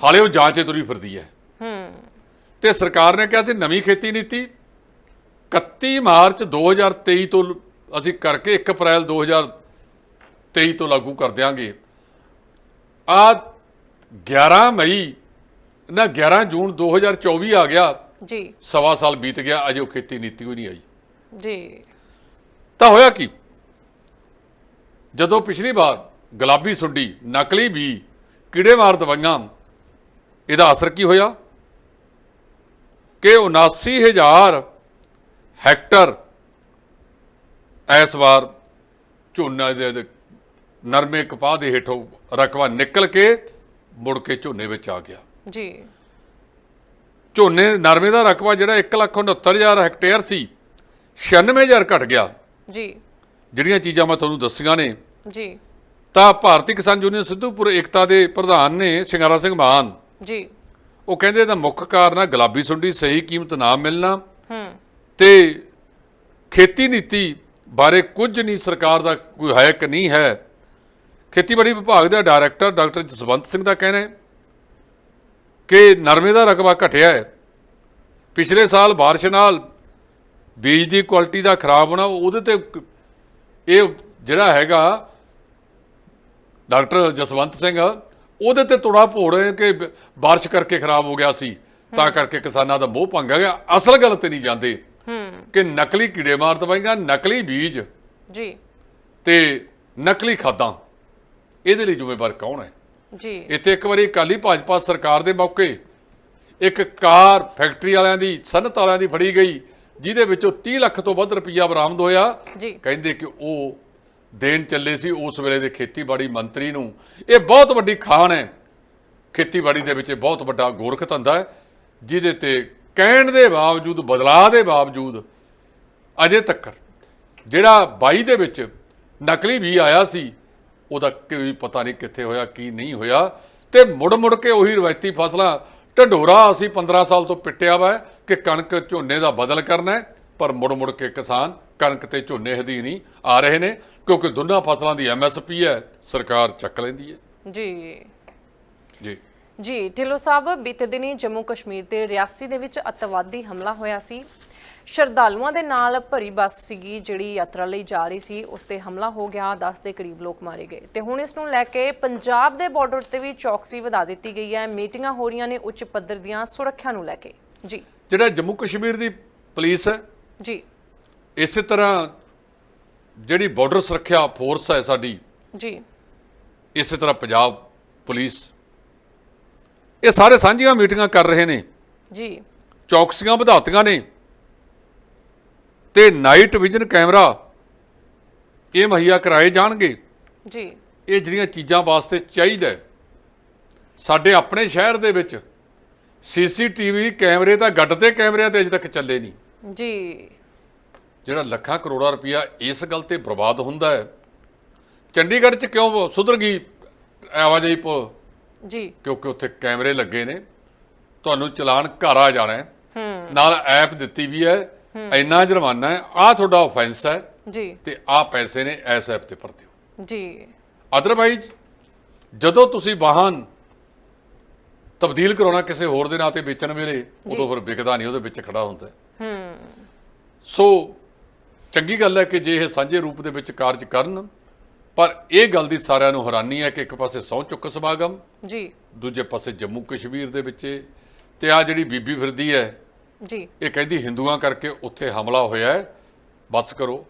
ਹਾਲੇ ਉਹ ਜਾਂਚ ਤੁਰੀ ਫਿਰਦੀ ਹੈ। ਤੇ ਸਰਕਾਰ ਨੇ ਕਿਹਾ ਸੀ ਨਵੀਂ ਖੇਤੀ ਨੀਤੀ 31 ਮਾਰਚ 2023 ਤੋਂ ਅਸੀਂ ਕਰਕੇ 1 ਅਪ੍ਰੈਲ 2023 ਤੋਂ ਲਾਗੂ ਕਰ ਦਿਆਂਗੇ। ਆ 11 ਮਈ ਨਾ 11 ਜੂਨ 2024 ਆ ਗਿਆ ਜੀ। ਸਵਾ ਸਾਲ ਬੀਤ ਗਿਆ ਅਜੇ ਉਹ ਖੇਤੀ ਨੀਤੀ ਹੋਈ ਨਹੀਂ ਆਈ। ਜੀ। ਤਾਂ ਹੋਇਆ ਕੀ? ਜਦੋਂ ਪਿਛਲੀ ਵਾਰ ਗੁਲਾਬੀ ਸੁੰਡੀ ਨਕਲੀ ਵੀ ਕੀੜੇ ਮਾਰ ਦਵਾਈਆਂ ਇਹਦਾ ਅਸਰ ਕੀ ਹੋਇਆ? ਕਿ 79000 ਹੈਕਟਰ ਇਸ ਵਾਰ ਝੋਨਾ ਦੇ ਨਰਮੇ ਕਪਾਹ ਦੇ ਹੇਠੋਂ ਰਕਬਾ ਨਿਕਲ ਕੇ ਮੁੜ ਕੇ ਝੋਨੇ ਵਿੱਚ ਆ ਗਿਆ। ਜੀ। ਝੋਨੇ ਨਰਮੇ ਦਾ ਰਕਬਾ ਜਿਹੜਾ 169000 ਹੈਕਟੇਅਰ ਸੀ 96000 ਘਟ ਗਿਆ। ਜੀ। ਜਿਹੜੀਆਂ ਚੀਜ਼ਾਂ ਮੈਂ ਤੁਹਾਨੂੰ ਦੱਸੀਆਂ ਨੇ ਜੀ। ਤਾਂ ਭਾਰਤੀ ਕਿਸਾਨ ਯੂਨੀਅਨ ਸਿੱਧੂਪੁਰ ਏਕਤਾ ਦੇ ਪ੍ਰਧਾਨ ਨੇ ਸ਼ਿੰਗਾਰਾ ਸਿੰਘ ਮਾਨ। ਜੀ। ਉਹ ਕਹਿੰਦੇ ਇਹਦਾ ਮੁੱਖ ਕਾਰਨ ਆ ਗੁਲਾਬੀ ਸੁੰਡੀ ਸਹੀ ਕੀਮਤ ਨਾ ਮਿਲਣਾ। ਹੂੰ। ਤੇ ਖੇਤੀ ਨੀਤੀ ਬਾਰੇ ਕੁਝ ਨਹੀਂ ਸਰਕਾਰ ਦਾ ਕੋਈ ਹੈ ਕਿ ਨਹੀਂ ਹੈ। ਖੇਤੀਬਾੜੀ ਵਿਭਾਗ ਦੇ ਡਾਇਰੈਕਟਰ ਡਾਕਟਰ ਜਸਵੰਤ ਸਿੰਘ ਦਾ ਕਹਿਣਾ ਹੈ ਕਿ ਨਰਮੇ ਦਾ ਰਕਬਾ ਘਟਿਆ ਹੈ। ਪਿਛਲੇ ਸਾਲ ਬਾਰਿਸ਼ ਨਾਲ ਬੀਜ ਦੀ ਕੁਆਲਿਟੀ ਦਾ ਖਰਾਬ ਹੋਣਾ ਉਹਦੇ ਤੇ ਇਹ ਜਿਹੜਾ ਹੈਗਾ ਡਾਕਟਰ ਜਸਵੰਤ ਸਿੰਘ ਉਹਦੇ ਤੇ ਤੋੜਾ ਭੋੜ ਕਿ ਬਾਰਿਸ਼ ਕਰਕੇ ਖਰਾਬ ਹੋ ਗਿਆ ਸੀ ਤਾਂ ਕਰਕੇ ਕਿਸਾਨਾਂ ਦਾ ਮੋਹ ਭੰਗ ਗਿਆ। ਅਸਲ ਗੱਲ ਤੇ ਨਹੀਂ ਜਾਂਦੇ ਕਿ ਨਕਲੀ ਕੀੜੇ ਮਾਰ ਦਵਾਈਆਂ ਨਕਲੀ ਬੀਜ ਜੀ। ਤੇ ਨਕਲੀ ਖਾਦਾਂ ਇਹਦੇ ਲਈ ਜ਼ਿੰਮੇਵਾਰ ਕੌਣ ਹੈ? ਜੀ। ਇੱਥੇ ਇੱਕ ਵਾਰੀ ਅਕਾਲੀ ਭਾਜਪਾ ਸਰਕਾਰ ਦੇ ਮੌਕੇ ਇੱਕ ਕਾਰ ਫੈਕਟਰੀ ਵਾਲਿਆਂ ਦੀ ਸਨਅਤ ਵਾਲਿਆਂ ਦੀ ਫੜੀ ਗਈ ਜਿਹਦੇ ਵਿੱਚੋਂ 30 ਲੱਖ ਤੋਂ ਵੱਧ ਰੁਪਈਆ ਬਰਾਮਦ ਹੋਇਆ। ਜੀ। ਕਹਿੰਦੇ ਕਿ ਉਹ ਦੇਣ ਚੱਲੇ ਸੀ ਉਸ ਵੇਲੇ ਦੇ ਖੇਤੀਬਾੜੀ ਮੰਤਰੀ ਨੂੰ। ਇਹ ਬਹੁਤ ਵੱਡੀ ਖਾਣ ਹੈ। ਖੇਤੀਬਾੜੀ ਦੇ ਵਿੱਚ ਬਹੁਤ ਵੱਡਾ ਗੋਰਖ ਧੰਦਾ ਹੈ ਜਿਹਦੇ ਤੇ ਕਹਿਣ ਦੇ ਬਾਵਜੂਦ ਬਦਲਾਅ ਦੇ ਬਾਵਜੂਦ ਅਜੇ ਤੱਕ ਜਿਹੜਾ 22 ਦੇ ਵਿੱਚ ਨਕਲੀ ਵੀ ਆਇਆ ਸੀ ਉਹਦਾ ਕੋਈ ਪਤਾ ਨਹੀਂ ਕਿੱਥੇ ਹੋਇਆ ਕੀ ਨਹੀਂ ਹੋਇਆ। ਤੇ ਮੁੜ ਮੁੜ ਕੇ ਉਹੀ ਰਵਾਇਤੀ ਫਸਲਾਂ ਢੰਡੋਰਾ ਅਸੀਂ 15 ਸਾਲ ਤੋਂ ਪਿੱਟਿਆ ਵਾ ਕਿ ਕਣਕ ਝੋਨੇ ਦਾ ਬਦਲ ਕਰਨਾ ਪਰ ਮੁੜ ਮੁੜ ਕੇ ਕਿਸਾਨ ਕਣਕ ਤੇ ਝੋਨੇ ਅਧੀਨ ਹੀ ਆ ਰਹੇ ਨੇ ਕਿਉਂਕਿ ਦੋਨਾਂ ਫਸਲਾਂ ਦੀ ਐਮਐਸਪੀ ਹੈ ਸਰਕਾਰ ਚੱਕ ਲੈਂਦੀ ਹੈ। ਜੀ। ਜੀ। ਜੀ ਢਿੱਲੋਂ ਸਾਹਿਬ ਬੀਤੇ ਦਿਨੀ ਜੰਮੂ ਕਸ਼ਮੀਰ ਤੇ ਰਿਆਸੀ ਦੇ ਵਿੱਚ ਅੱਤਵਾਦੀ ਹਮਲਾ ਹੋਇਆ ਸੀ। ਸ਼ਰਧਾਲੂਆਂ ਦੇ ਨਾਲ ਭਰੀ ਬੱਸ ਸੀਗੀ ਜਿਹੜੀ ਯਾਤਰਾ ਲਈ ਜਾ ਰਹੀ ਸੀ। ਉਸ ਤੇ ਹਮਲਾ ਹੋ ਗਿਆ 10 ਦੇ ਕਰੀਬ ਲੋਕ ਮਾਰੇ ਗਏ। ਤੇ ਹੁਣ ਇਸ ਨੂੰ ਲੈ ਕੇ ਪੰਜਾਬ ਦੇ ਬਾਰਡਰ ਤੇ ਵੀ ਚੌਕਸੀ ਵਧਾ ਦਿੱਤੀ ਗਈ ਹੈ। ਮੀਟਿੰਗਾਂ ਹੋ ਰਹੀਆਂ ਨੇ ਉੱਚ ਪੱਧਰ ਦੀਆਂ ਸੁਰੱਖਿਆ ਨੂੰ ਲੈ ਕੇ। ਜੀ। ਜਿਹੜਾ ਜੰਮੂ ਕਸ਼ਮੀਰ ਦੀ ਪੁਲਿਸ ਹੈ ਜੀ। ਇਸੇ ਤਰ੍ਹਾਂ ਜਿਹੜੀ ਬਾਰਡਰ ਸੁਰੱਖਿਆ ਫੋਰਸ ਹੈ ਸਾਡੀ ਜੀ। ਇਸੇ ਤਰ੍ਹਾਂ ਪੰਜਾਬ ਪੁਲਿਸ ਇਹ ਸਾਰੇ ਸਾਂਝੀਆਂ ਮੀਟਿੰਗਾਂ ਕਰ ਰਹੇ ਨੇ। ਜੀ। ਚੌਕਸੀਆਂ ਵਧਾਤੀਆਂ ਨੇ। ਤੇ ਨਾਈਟ ਵਿਜ਼ਨ ਕੈਮਰਾ ਇਹ ਮੁਹੱਈਆ ਕਰਾਏ ਜਾਣਗੇ। ਜੀ। ਇਹ ਜਿਹੜੀਆਂ ਚੀਜ਼ਾਂ ਵਾਸਤੇ ਚਾਹੀਦਾ। ਸਾਡੇ ਆਪਣੇ ਸ਼ਹਿਰ ਦੇ ਵਿੱਚ ਸੀਸੀਟੀਵੀ ਕੈਮਰੇ ਤਾਂ ਗੱਡ ਤੇ ਕੈਮਰਿਆਂ ਤੇ ਅਜੇ ਤੱਕ ਚੱਲੇ ਨਹੀਂ। ਜੀ। ਜਿਹੜਾ ਲੱਖਾਂ ਕਰੋੜਾਂ ਰੁਪਇਆ ਇਸ ਗੱਲ ਤੇ ਬਰਬਾਦ ਹੁੰਦਾ ਹੈ ਚੰਡੀਗੜ੍ਹ 'ਚ ਕਿਉਂ ਸੁਧਰ ਗਈ ਆਵਾਜਾਈ ਪ? ਜੀ। ਕਿਉਂਕਿ ਉੱਥੇ ਕੈਮਰੇ ਲੱਗੇ ਨੇ ਤੁਹਾਨੂੰ ਚਲਾਨ ਘਰ ਆ ਜਾਣਾ ਹੂੰ। ਨਾਲ ਐਪ ਦਿੱਤੀ ਵੀ ਹੈ ਇੰਨਾ ਜੁਰਮਾਨਾ ਹੈ ਆ ਤੁਹਾਡਾ ਆਫੈਂਸ ਹੈ ਜੀ। ਤੇ ਆ ਪੈਸੇ ਨੇ ਐਸ ਐਪ ਤੇ ਭਰ ਦਿਓ ਜੀ। ਅਦਰਵਾਈਜ਼ ਜਦੋਂ ਤੁਸੀਂ ਵਾਹਨ ਤਬਦੀਲ ਕਰਾਉਣਾ ਕਿਸੇ ਹੋਰ ਦੇ ਨਾਂ ਤੇ ਵੇਚਣ ਵੇਲੇ ਉਦੋਂ ਫਿਰ ਵਿਕਦਾ ਨਹੀਂ ਉਹਦੇ ਵਿੱਚ ਖੜਾ ਹੁੰਦਾ ਹੈ। ਸੋ ਚੰਗੀ ਗੱਲ ਹੈ ਕਿ ਜੇ ਇਹ ਸਾਂਝੇ ਰੂਪ ਦੇ ਵਿੱਚ ਕਾਰਜ ਕਰਨ ਪਰ ਇਹ ਗੱਲ ਦੀ ਸਾਰਿਆਂ ਨੂੰ ਹੈਰਾਨੀ ਹੈ ਕਿ ਇੱਕ ਪਾਸੇ ਸਹੁੰ ਚੁੱਕ ਸਮਾਗਮ ਜੀ। ਦੂਜੇ ਪਾਸੇ ਜੰਮੂ ਕਸ਼ਮੀਰ ਦੇ ਵਿੱਚ ਤੇ ਆ ਜਿਹੜੀ ਬੀਬੀ ਫਿਰਦੀ ਹੈ ਜੀ। ਇਹ ਕਹਿੰਦੀ ਹਿੰਦੂਆਂ ਕਰਕੇ ਉੱਥੇ ਹਮਲਾ ਹੋਇਆ ਹੈ। ਬਸ ਕਰੋ।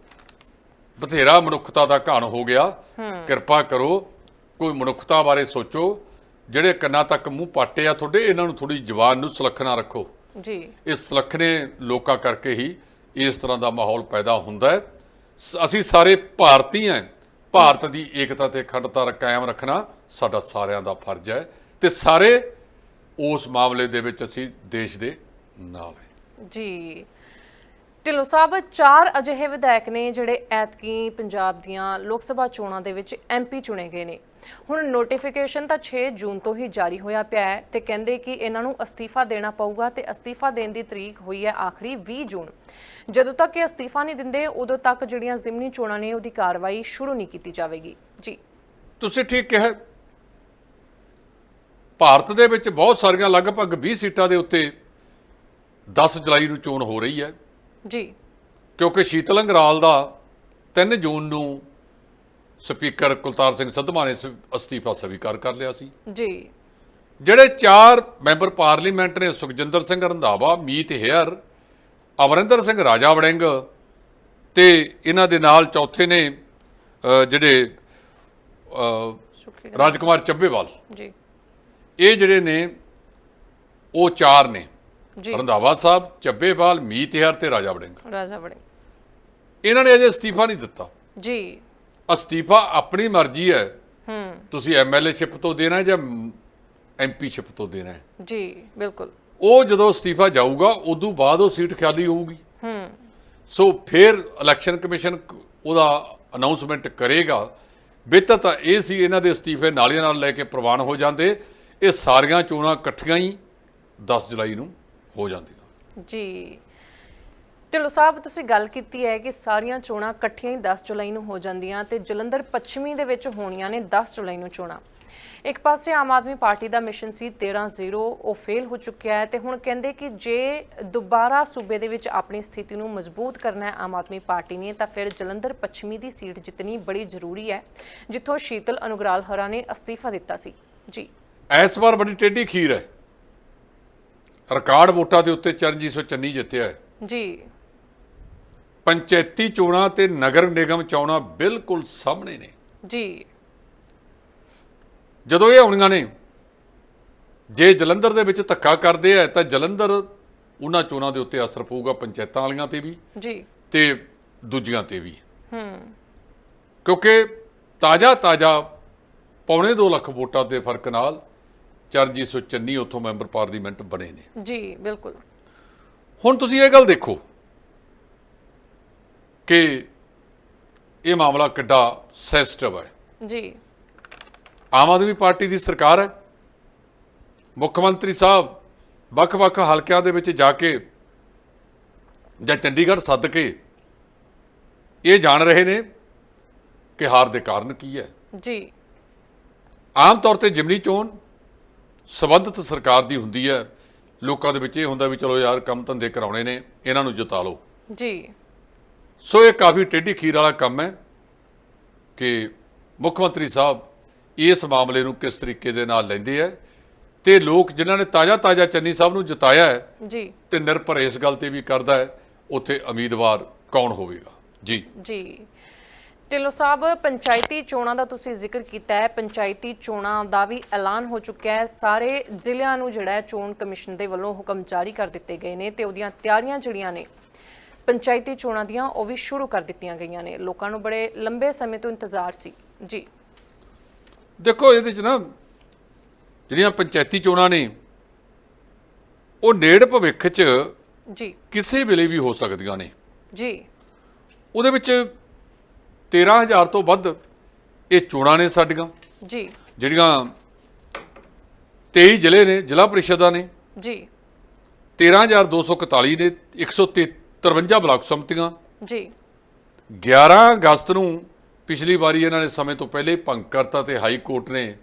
ਬਥੇਰਾ ਮਨੁੱਖਤਾ ਦਾ ਘਾਣ ਹੋ ਗਿਆ। ਕਿਰਪਾ ਕਰੋ। ਕੋਈ ਮਨੁੱਖਤਾ ਬਾਰੇ ਸੋਚੋ। ਜਿਹੜੇ ਕੰਨਾਂ ਤੱਕ ਮੂੰਹ ਪਾਟੇ ਆ ਤੁਹਾਡੇ ਇਹਨਾਂ ਨੂੰ ਥੋੜੀ ਜ਼ੁਬਾਨ ਨੂੰ ਸੁਲੱਖਣਾ ਰੱਖੋ। ਜੀ। ਇਸ ਸੁਲੱਖਣੇ ਲੋਕਾਂ ਕਰਕੇ ਹੀ ਇਸ ਤਰ੍ਹਾਂ ਦਾ ਮਾਹੌਲ ਪੈਦਾ ਹੁੰਦਾ ਹੈ। ਅਸੀਂ ਸਾਰੇ ਭਾਰਤੀ ਹਾਂ। ਭਾਰਤ ਦੀ ਏਕਤਾ ਤੇ ਅਖੰਡਤਾ ਕਾਇਮ ਰੱਖਣਾ ਸਾਡਾ ਸਾਰਿਆਂ ਦਾ ਫਰਜ਼ ਹੈ। ਤੇ ਸਾਰੇ ਉਸ ਮਾਮਲੇ ਦੇ ਵਿੱਚ ਅਸੀਂ ਦੇਸ਼ ਦੇ ਨਾਲ। ਹੈ ਜੀ। ਢਿੱਲੋਂ ਸਾਹਿਬ ਚਾਰ ਅਜਿਹੇ ਵਿਧਾਇਕ ਨੇ ਜਿਹੜੇ ਐਤਕੀ ਪੰਜਾਬ ਦੀਆਂ ਲੋਕ ਸਭਾ ਚੋਣਾਂ ਦੇ ਵਿੱਚ ਐਮਪੀ ਚੁਣੇ ਗਏ ਨੇ। ਹੁਣ ਨੋਟੀਫਿਕੇਸ਼ਨ ਤਾਂ 6 ਜੂਨ ਤੋਂ ਹੀ ਜਾਰੀ ਹੋਇਆ ਪਿਆ ਹੈ ਤੇ ਕਹਿੰਦੇ ਕਿ ਇਹਨਾਂ ਨੂੰ ਅਸਤੀਫਾ ਦੇਣਾ ਪਊਗਾ ਤੇ ਅਸਤੀਫਾ ਦੇਣ ਦੀ ਤਰੀਕ ਹੋਈ ਹੈ ਆਖਰੀ 20 ਜੂਨ। ਜਦੋਂ ਤੱਕ ਇਹ ਅਸਤੀਫਾ ਨਹੀਂ ਦਿੰਦੇ ਉਦੋਂ ਤੱਕ ਜਿਹੜੀਆਂ ਜ਼ਿਮਨੀ ਚੋਣਾਂ ਨੇ ਉਹਦੀ ਕਾਰਵਾਈ ਸ਼ੁਰੂ ਨਹੀਂ ਕੀਤੀ ਜਾਵੇਗੀ। ਜੀ। ਤੁਸੀਂ ਠੀਕ ਕਿਹਾ ਭਾਰਤ ਦੇ ਵਿੱਚ ਬਹੁਤ ਸਾਰੀਆਂ ਲਗਭਗ 20 ਸੀਟਾਂ ਦੇ ਉੱਤੇ 10 ਜੁਲਾਈ ਨੂੰ ਚੋਣ ਹੋ ਰਹੀ ਹੈ। ਜੀ। ਕਿਉਂਕਿ ਸ਼ੀਤਲ ਅੰਗਰਾਲ ਦਾ 3 ਜੂਨ ਨੂੰ ਸਪੀਕਰ ਕੁਲਤਾਰ ਸਿੰਘ ਸੰਧਮਾ ਨੇ ਅਸਤੀਫਾ ਸਵੀਕਾਰ ਕਰ ਲਿਆ ਸੀ। ਜੀ। ਜਿਹੜੇ ਚਾਰ ਮੈਂਬਰ ਪਾਰਲੀਮੈਂਟ ਨੇ ਸੁਖਜਿੰਦਰ ਸਿੰਘ ਰੰਧਾਵਾ ਮੀਤ ਹੇਅਰ ਅਮਰਿੰਦਰ ਸਿੰਘ ਰਾਜਾ ਵੜਿੰਗ ਤੇ ਇਹਨਾਂ ਦੇ ਨਾਲ ਚੌਥੇ ਨੇ ਜਿਹੜੇ ਰਾਜਕੁਮਾਰ ਚੱਬੇਵਾਲ। ਜੀ। ਇਹ ਜਿਹੜੇ ਨੇ ਉਹ ਚਾਰ ਨੇ। ਰੰਧਾਵਾ ਸਾਹਿਬ ਚੱਬੇਵਾਲ ਮੀਤ ਹੇਅਰ ਤੇ ਰਾਜਾ ਵੜਿੰਗ। ਰਾਜਾ ਬੜੇ ਇਹਨਾਂ ਨੇ ਅਜੇ ਅਸਤੀਫਾ ਨਹੀਂ ਦਿੱਤਾ। ਜੀ। ਅਸਤੀਫਾ ਆਪਣੀ ਮਰਜ਼ੀ ਹੈ। ਹੂੰ। ਤੁਸੀਂ ਐਮਐਲਏ ਸ਼ਿਪ ਤੋਂ ਦੇਣਾ ਜਾਂ ਐਮਪੀ ਸ਼ਿਪ ਤੋਂ ਦੇਣਾ ਹੈ? ਜੀ ਬਿਲਕੁਲ। ਉਹ ਜਦੋਂ ਅਸਤੀਫਾ ਜਾਊਗਾ ਉਦੋਂ ਬਾਅਦ ਉਹ ਸੀਟ ਖਾਲੀ ਹੋਊਗੀ। ਹੂੰ। ਸੋ ਫਿਰ ਇਲੈਕਸ਼ਨ ਕਮਿਸ਼ਨ ਉਹਦਾ ਅਨਾਉਂਸਮੈਂਟ ਕਰੇਗਾ। ਬਿਹਤਰ ਤਾਂ ਇਹ ਸੀ ਇਹਨਾਂ ਦੇ ਅਸਤੀਫੇ ਨਾਲੀਆਂ ਨਾਲ ਲੈ ਕੇ ਪ੍ਰਵਾਨ ਹੋ ਜਾਂਦੇ। ਇਹ ਸਾਰੀਆਂ ਚੋਣਾਂ ਇਕੱਠੀਆਂ ਹੀ 10 ਜੁਲਾਈ ਨੂੰ ਹੋ ਜਾਂਦੀਆਂ। ਜੀ। ਢਿੱਲੋਂ ਸਾਹਿਬ ਤੁਸੀਂ ਗੱਲ ਕੀਤੀ ਹੈ ਕਿ ਸਾਰੀਆਂ ਚੋਣਾਂ ਇਕੱਠੀਆਂ ਹੀ 10 ਜੁਲਾਈ ਨੂੰ ਹੋ ਜਾਂਦੀਆਂ ਤੇ ਜਲੰਧਰ ਪੱਛਮੀ ਦੇ ਵਿੱਚ ਹੋਣੀਆਂ ਨੇ 10 ਜੁਲਾਈ ਨੂੰ ਚੋਣਾਂ। ਇੱਕ ਪਾਸੇ ਆਮ ਆਦਮੀ ਪਾਰਟੀ ਦਾ ਮਿਸ਼ਨ ਸੀ 13-0 ਉਹ ਫੇਲ ਹੋ ਚੁੱਕਿਆ ਹੈ ਤੇ ਹੁਣ ਕਹਿੰਦੇ ਕਿ ਜੇ ਦੁਬਾਰਾ ਸੂਬੇ ਦੇ ਵਿੱਚ ਆਪਣੀ ਸਥਿਤੀ ਨੂੰ ਮਜ਼ਬੂਤ ਕਰਨਾ ਹੈ ਆਮ ਆਦਮੀ ਪਾਰਟੀ ਨੇ ਤਾਂ ਫਿਰ ਜਲੰਧਰ ਪੱਛਮੀ ਦੀ ਸੀਟ ਜਿੱਤਣੀ ਬੜੀ ਜ਼ਰੂਰੀ ਹੈ ਜਿੱਥੋਂ ਸ਼ੀਤਲ ਅਨੁਗਰਾਲ ਹਰਾ ਨੇ ਅਸਤੀਫਾ ਦਿੱਤਾ ਸੀ। ਜੀ। ਇਸ ਵਾਰ ਬੜੀ ਟੇਢੀ ਖੀਰ ਹੈ। ਰਿਕਾਰਡ ਵੋਟਾਂ ਦੇ ਉੱਤੇ ਚਰਨਜੀਤ ਸਿੰਘ ਚੰਨੀ ਜਿੱਤਿਆ ਹੈ। ਜੀ। ਪੰਚਾਇਤੀ ਚੋਣਾਂ ਤੇ ਨਗਰ ਨਿਗਮ ਚੋਣਾਂ ਬਿਲਕੁਲ ਸਾਹਮਣੇ ਨੇ। ਜੀ। ਜਦੋਂ ਇਹ ਆਉਣੀਆਂ ਨੇ ਜੇ ਜਲੰਧਰ ਦੇ ਵਿੱਚ ਧੱਕਾ ਕਰਦੇ ਆ ਤਾਂ ਜਲੰਧਰ ਉਹਨਾਂ ਚੋਣਾਂ ਦੇ ਉੱਤੇ ਅਸਰ ਪਊਗਾ ਪੰਚਾਇਤਾਂ ਵਾਲੀਆਂ ਤੇ ਵੀ ਜੀ। ਤੇ ਦੂਜੀਆਂ ਤੇ ਵੀ। ਹੂੰ। ਕਿਉਂਕਿ ਤਾਜ਼ਾ ਤਾਜ਼ਾ ਪੌਣੇ 2 ਲੱਖ ਵੋਟਾਂ ਦੇ ਫ਼ਰਕ ਨਾਲ ਚਰਨਜੀਤ ਸਿੰਘ ਚੰਨੀ ਉੱਥੋਂ ਮੈਂਬਰ ਪਾਰਲੀਮੈਂਟ ਬਣੇ ਨੇ। ਜੀ ਬਿਲਕੁਲ। ਹੁਣ ਤੁਸੀਂ ਇਹ ਗੱਲ ਦੇਖੋ ਕਿ ਇਹ ਮਾਮਲਾ ਕਿੱਡਾ ਸੈਂਸਿਟਿਵ ਹੈ। ਜੀ। ਆਮ ਆਦਮੀ ਪਾਰਟੀ ਦੀ ਸਰਕਾਰ ਹੈ। ਮੁੱਖ ਮੰਤਰੀ ਸਾਹਿਬ ਵੱਖ-ਵੱਖ ਹਲਕਿਆਂ ਦੇ ਵਿੱਚ ਜਾ ਕੇ ਜਾਂ ਚੰਡੀਗੜ੍ਹ ਸੱਦ ਕੇ ਇਹ ਜਾਣ ਰਹੇ ਨੇ ਕਿ ਹਾਰ ਦੇ ਕਾਰਨ ਕੀ ਹੈ। ਜੀ। ਆਮ ਤੌਰ ਤੇ ਜਿਮਨੀ ਚੋਣ ਸਬੰਧਤ ਸਰਕਾਰ ਦੀ ਹੁੰਦੀ ਹੈ ਲੋਕਾਂ ਦੇ ਵਿੱਚ ਇਹ ਹੁੰਦਾ ਵੀ ਚਲੋ ਯਾਰ ਕੰਮ ਧੰਦੇ ਕਰਾਉਣੇ ਨੇ ਇਹਨਾਂ ਨੂੰ ਜਿਤਾ ਲਓ। ਜੀ। ਸੋ ਇਹ ਕਾਫੀ ਟੇਢੀ ਖੀਰ ਵਾਲਾ ਕੰਮ ਹੈ ਕਿ ਮੁੱਖ ਮੰਤਰੀ ਸਾਹਿਬ ਇਸ ਮਾਮਲੇ ਨੂੰ ਕਿਸ ਤਰੀਕੇ ਦੇ ਨਾਲ ਲੈਂਦੇ ਆ ਤੇ ਲੋਕ ਜਿਨ੍ਹਾਂ ਨੇ ਤਾਜ਼ਾ ਤਾਜ਼ਾ ਚੰਨੀ ਸਾਹਿਬ ਨੂੰ ਜਿਤਾਇਆ ਹੈ ਜੀ। ਤੇ ਨਿਰਭਰ ਇਸ ਗੱਲ ਤੇ ਵੀ ਕਰਦਾ ਹੈ ਉੱਥੇ ਉਮੀਦਵਾਰ ਕੌਣ ਹੋਵੇਗਾ? ਜੀ। ਜੀ। ਢਿੱਲੋਂ ਸਾਹਿਬ ਪੰਚਾਇਤੀ ਚੋਣਾਂ ਦਾ ਤੁਸੀਂ ਜ਼ਿਕਰ ਕੀਤਾ ਹੈ। ਪੰਚਾਇਤੀ ਚੋਣਾਂ ਦਾ ਵੀ ਐਲਾਨ ਹੋ ਚੁੱਕਿਆ ਹੈ। ਸਾਰੇ ਜ਼ਿਲ੍ਹਿਆਂ ਨੂੰ ਜਿਹੜਾ ਹੈ ਚੋਣ ਕਮਿਸ਼ਨ ਦੇ ਵੱਲੋਂ ਹੁਕਮ ਜਾਰੀ ਕਰ ਦਿੱਤੇ ਗਏ ਨੇ ਤੇ ਉਹਦੀਆਂ ਤਿਆਰੀਆਂ ਜਿਹੜੀਆਂ ਨੇ ਪੰਚਾਇਤੀ ਚੋਣਾਂ ਦੀਆਂ ਉਹ ਵੀ ਸ਼ੁਰੂ ਕਰ ਦਿੱਤੀਆਂ ਗਈਆਂ ਨੇ। ਲੋਕਾਂ ਨੂੰ ਬੜੇ ਲੰਬੇ ਸਮੇਂ ਤੋਂ ਇੰਤਜ਼ਾਰ ਸੀ। ਜੀ। ਦੇਖੋ ਇਹਦੇ ਚ ਨਾ ਜਿਹੜੀਆਂ ਪੰਚਾਇਤੀ ਚੋਣਾਂ ਨੇ ਉਹ ਨੇੜ ਭਵਿੱਖ 'ਚ ਜੀ। ਕਿਸੇ ਵੇਲੇ ਵੀ ਹੋ ਸਕਦੀਆਂ ਨੇ। ਜੀ। ਉਹਦੇ ਵਿੱਚ 13000 ਤੋਂ ਵੱਧ ਇਹ ਚੋਣਾਂ ਨੇ ਸਾਡੀਆਂ। ਜੀ। ਜਿਹੜੀਆਂ 23 ਜ਼ਿਲ੍ਹੇ ਨੇ ਜ਼ਿਲ੍ਹਾ ਪ੍ਰੀਸ਼ਦਾਂ ਨੇ। ਜੀ। 13241 ਨੇ 153 ਬਲਾਕ ਸੰਮਤੀਆਂ। ਜੀ। 11 ਅਗਸਤ ਨੂੰ ਪਿਛਲੀ ਵਾਰੀ ਇਹਨਾਂ ਨੇ ਸਮੇਂ ਤੋਂ ਪਹਿਲੇ ਭੰਗ ਕਰਤਾ ਤੇ ਹਾਈ ਕੋਰਟ ਨੇ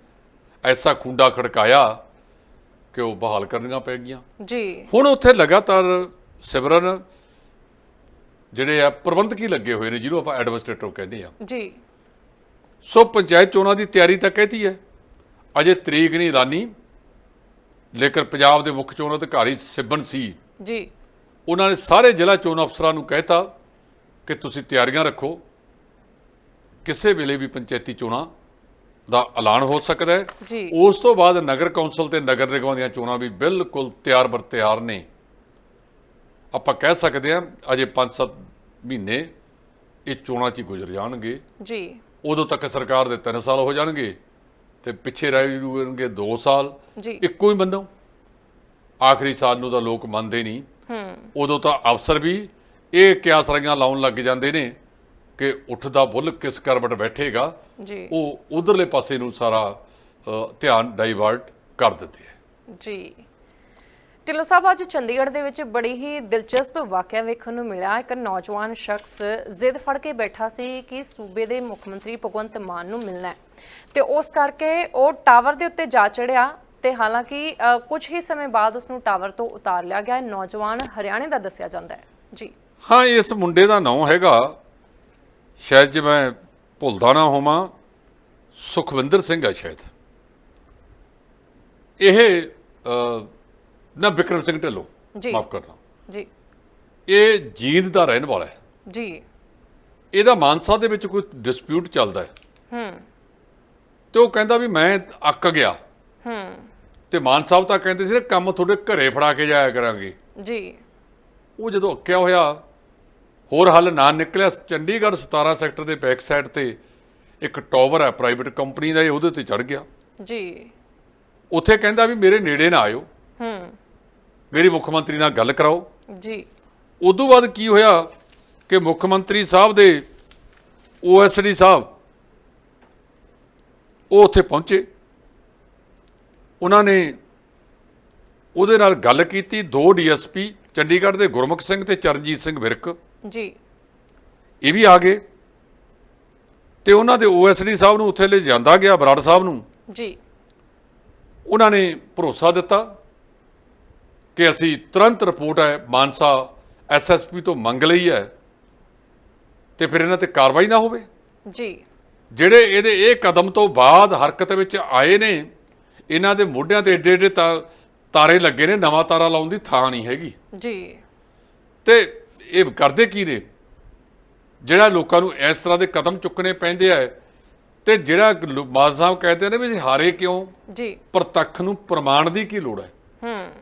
ਐਸਾ ਖੁੰਡਾ ਖੜਕਾਇਆ ਕਿ ਉਹ ਬਹਾਲ ਕਰਨੀਆਂ ਪੈ ਗਈਆਂ। ਜੀ। ਹੁਣ ਉੱਥੇ ਲਗਾਤਾਰ ਸਿਮਰਨ ਜਿਹੜੇ ਆ ਪ੍ਰਬੰਧਕੀ ਲੱਗੇ ਹੋਏ ਨੇ ਜਿਹਨੂੰ ਆਪਾਂ ਐਡਮਿਨਿਸਟ੍ਰੇਟਰ ਕਹਿੰਦੇ ਆ। ਜੀ। ਸੋ ਪੰਚਾਇਤ ਚੋਣਾਂ ਦੀ ਤਿਆਰੀ ਤਾਂ ਕਹਿਤੀ ਹੈ। ਅਜੇ ਤਰੀਕ ਨਹੀਂ ਐਲਾਨੀ ਲੇਕਿਨ ਪੰਜਾਬ ਦੇ ਮੁੱਖ ਚੋਣ ਅਧਿਕਾਰੀ ਸਿਬਨ ਸੀ। ਜੀ। ਉਹਨਾਂ ਨੇ ਸਾਰੇ ਜ਼ਿਲ੍ਹਾ ਚੋਣ ਅਫਸਰਾਂ ਨੂੰ ਕਹਿਤਾ ਕਿ ਤੁਸੀਂ ਤਿਆਰੀਆਂ ਰੱਖੋ। ਕਿਸੇ ਵੇਲੇ ਵੀ ਪੰਚਾਇਤੀ ਚੋਣਾਂ ਦਾ ਐਲਾਨ ਹੋ ਸਕਦਾ ਹੈ। ਜੀ। ਉਸ ਤੋਂ ਬਾਅਦ ਨਗਰ ਕੌਂਸਲ ਤੇ ਨਗਰ ਨਿਗਮਾਂ ਦੀਆਂ ਚੋਣਾਂ ਵੀ ਬਿਲਕੁਲ ਤਿਆਰ ਬਰ ਤਿਆਰ ਨੇ। ਆਪਾਂ ਕਹਿ ਸਕਦੇ ਹਾਂ ਅਜੇ 5-7 ਮਹੀਨੇ ਇਹ ਚੋਣਾਂ 'ਚ ਹੀ ਗੁਜ਼ਰ ਜਾਣਗੇ। ਜੀ। ਉਦੋਂ ਤੱਕ ਸਰਕਾਰ ਦੇ 3 ਸਾਲ ਹੋ ਜਾਣਗੇ ਤੇ ਪਿੱਛੇ ਰਹਿ ਜਾਣਗੇ 2 ਸਾਲ। ਜੀ। ਇੱਕੋ ਹੀ ਮੰਨੋ। ਆਖਰੀ ਸਾਲ ਨੂੰ ਤਾਂ ਲੋਕ ਮੰਨਦੇ ਨਹੀਂ। ਹੂੰ। ਉਦੋਂ ਤਾਂ ਅਫਸਰ ਵੀ ਇਹ ਕਿਆਸਰੀਆਂ ਲਾਉਣ ਲੱਗ ਜਾਂਦੇ ਨੇ ਕਿ ਉੱਠਦਾ ਬੁੱਲ ਕਿਸ ਕਰਵਟ ਬੈਠੇਗਾ। ਜੀ। ਉਹ ਉਧਰਲੇ ਪਾਸੇ ਨੂੰ ਸਾਰਾ ਧਿਆਨ ਡਾਈਵਰਟ ਕਰ ਦਿੰਦੇ ਆ। ਜੀ। ਢਿੱਲੋਂ ਸਾਹਿਬ ਅੱਜ ਚੰਡੀਗੜ੍ਹ ਦੇ ਵਿੱਚ ਬੜੀ ਹੀ ਦਿਲਚਸਪ ਵਾਕਿਆ ਵੇਖਣ ਨੂੰ ਮਿਲਿਆ। ਇੱਕ ਨੌਜਵਾਨ ਸ਼ਖਸ ਜ਼ਿੱਦ ਫੜ ਕੇ ਬੈਠਾ ਸੀ ਕਿ ਸੂਬੇ ਦੇ ਮੁੱਖ ਮੰਤਰੀ ਭਗਵੰਤ ਮਾਨ ਨੂੰ ਮਿਲਣਾ ਹੈ। ਤੇ ਉਸ ਕਰਕੇ ਉਹ ਟਾਵਰ ਦੇ ਉੱਤੇ ਜਾ ਚੜਿਆ ਤੇ ਹਾਲਾਂਕਿ ਅ, ਕੁਝ ਹੀ ਸਮੇਂ ਬਾਅਦ ਉਸ ਨੂੰ ਟਾਵਰ ਤੋਂ ਉਤਾਰ ਲਿਆ ਗਿਆ। ਨੌਜਵਾਨ ਹਰਿਆਣੇ ਦਾ ਦੱਸਿਆ ਜਾਂਦਾ ਹੈ। ਜੀ। ਹਾਂ ਇਸ ਮੁੰਡੇ ਦਾ ਨਾਮ ਹੈਗਾ। ਸ਼ਾਇਦ ਜੇ ਮੈਂ ਭੁੱਲਦਾ ਨਾ ਹੋਵਾਂ ਸੁਖਵਿੰਦਰ ਸਿੰਘ ਹੈ ਸ਼ਾਇਦ। ਇਹ ਨਾ ਵਿਕਰਮ ਸਿੰਘ ਢਿੱਲੋਂ ਜੀ। ਮਾਫ ਕਰਨਾ। ਜੀ। ਇਹ ਜੀਂਦ ਦਾ ਰਹਿਣ ਵਾਲਾ ਹੈ। ਜੀ। ਇਹਦਾ ਮਾਨਸਾ ਦੇ ਵਿੱਚ ਕੋਈ ਡਿਸਪਿਊਟ ਚੱਲਦਾ ਹੈ। ਹੂੰ। ਤੇ ਉਹ ਕਹਿੰਦਾ ਵੀ ਮੈਂ ਅੱਕ ਗਿਆ। ਹੂੰ। ਤੇ ਮਾਨ ਸਾਹਿਬ ਤਾਂ ਕਹਿੰਦੇ ਸੀ ਨਾ ਕੰਮ ਤੁਹਾਡੇ ਘਰੇ ਫੜਾ ਕੇ ਜਾਇਆ ਕਰਾਂਗੇ। ਜੀ। ਉਹ ਜਦੋਂ ਅੱਕਿਆ ਹੋਇਆ ਹੋਰ ਹੱਲ ਨਾ ਨਿਕਲਿਆ ਚੰਡੀਗੜ੍ਹ 17 ਸੈਕਟਰ ਦੇ ਬੈਕ ਸਾਈਡ ਤੇ ਇੱਕ ਟਾਵਰ ਹੈ ਪ੍ਰਾਈਵੇਟ ਕੰਪਨੀ ਦਾ ਇਹ ਉਹਦੇ ਤੇ ਚੜ ਗਿਆ। ਜੀ। ਉੱਥੇ ਕਹਿੰਦਾ ਵੀ ਮੇਰੇ ਨੇੜੇ ਨਾ ਆਇਓ। ਹੂੰ। ਮੇਰੀ ਮੁੱਖ ਮੰਤਰੀ ਨਾਲ ਗੱਲ ਕਰਾਓ। ਜੀ। ਉਦੋਂ ਬਾਅਦ ਕੀ ਹੋਇਆ ਕਿ ਮੁੱਖ ਮੰਤਰੀ ਸਾਹਿਬ ਦੇ ਓਐਸਡੀ ਸਾਹਿਬ ਉਹ ਉੱਥੇ ਪਹੁੰਚੇ। ਉਹਨਾਂ ਨੇ ਉਹਦੇ ਨਾਲ ਗੱਲ ਕੀਤੀ। ਦੋ ਡੀਐਸਪੀ ਚੰਡੀਗੜ੍ਹ ਦੇ ਗੁਰਮੁਖ ਸਿੰਘ ਤੇ ਚਰਨਜੀਤ ਸਿੰਘ ਵਿਰਕ। ਜੀ। ਇਹ ਵੀ ਆ ਗਏ। ਤੇ ਉਹਨਾਂ ਦੇ ਓਐਸਡੀ ਸਾਹਿਬ ਨੂੰ ਉੱਥੇ ਲੈ ਜਾਂਦਾ ਗਿਆ ਬਰਾੜ ਸਾਹਿਬ ਨੂੰ। ਜੀ। ਉਹਨਾਂ ਨੇ ਭਰੋਸਾ ਦਿੱਤਾ। ਕਿ ਅਸੀਂ ਤੁਰੰਤ ਰਿਪੋਰਟ ਹੈ ਮਾਨਸਾ ਐਸਐਸਪੀ ਤੋਂ ਮੰਗ ਲਈ ਹੈ ਤੇ ਫਿਰ ਇਹਨਾਂ ਤੇ ਕਾਰਵਾਈ ਨਾ ਹੋਵੇ। ਜੀ। ਜਿਹੜੇ ਇਹਦੇ ਇਹ ਕਦਮ ਤੋਂ ਬਾਅਦ ਹਰਕਤ ਵਿੱਚ ਆਏ ਨੇ ਇਹਨਾਂ ਦੇ ਮੋਢਿਆਂ ਤੇ ਏਡੇ ਏਡੇ ਤਾਰੇ ਲੱਗੇ ਨੇ ਨਵਾਂ ਤਾਰਾ ਲਾਉਣ ਦੀ ਥਾਂ ਨਹੀਂ ਹੈਗੀ। ਜੀ। ਤੇ ਇਹ ਕਰਦੇ ਕੀ ਨੇ? ਜਿਹੜਾ ਲੋਕਾਂ ਨੂੰ ਇਸ ਤਰ੍ਹਾਂ ਦੇ ਕਦਮ ਚੁੱਕਣੇ ਪੈਂਦੇ ਆ ਤੇ ਜਿਹੜਾ ਮਾਨ ਸਾਹਿਬ ਕਹਿੰਦੇ ਨੇ ਵੀ ਹਾਰੇ ਕਿਉਂ? ਜੀ। ਪ੍ਰਤੱਖ ਨੂੰ ਪ੍ਰਮਾਣ ਦੀ ਕੀ ਲੋੜ ਹੈ? ਹੂੰ।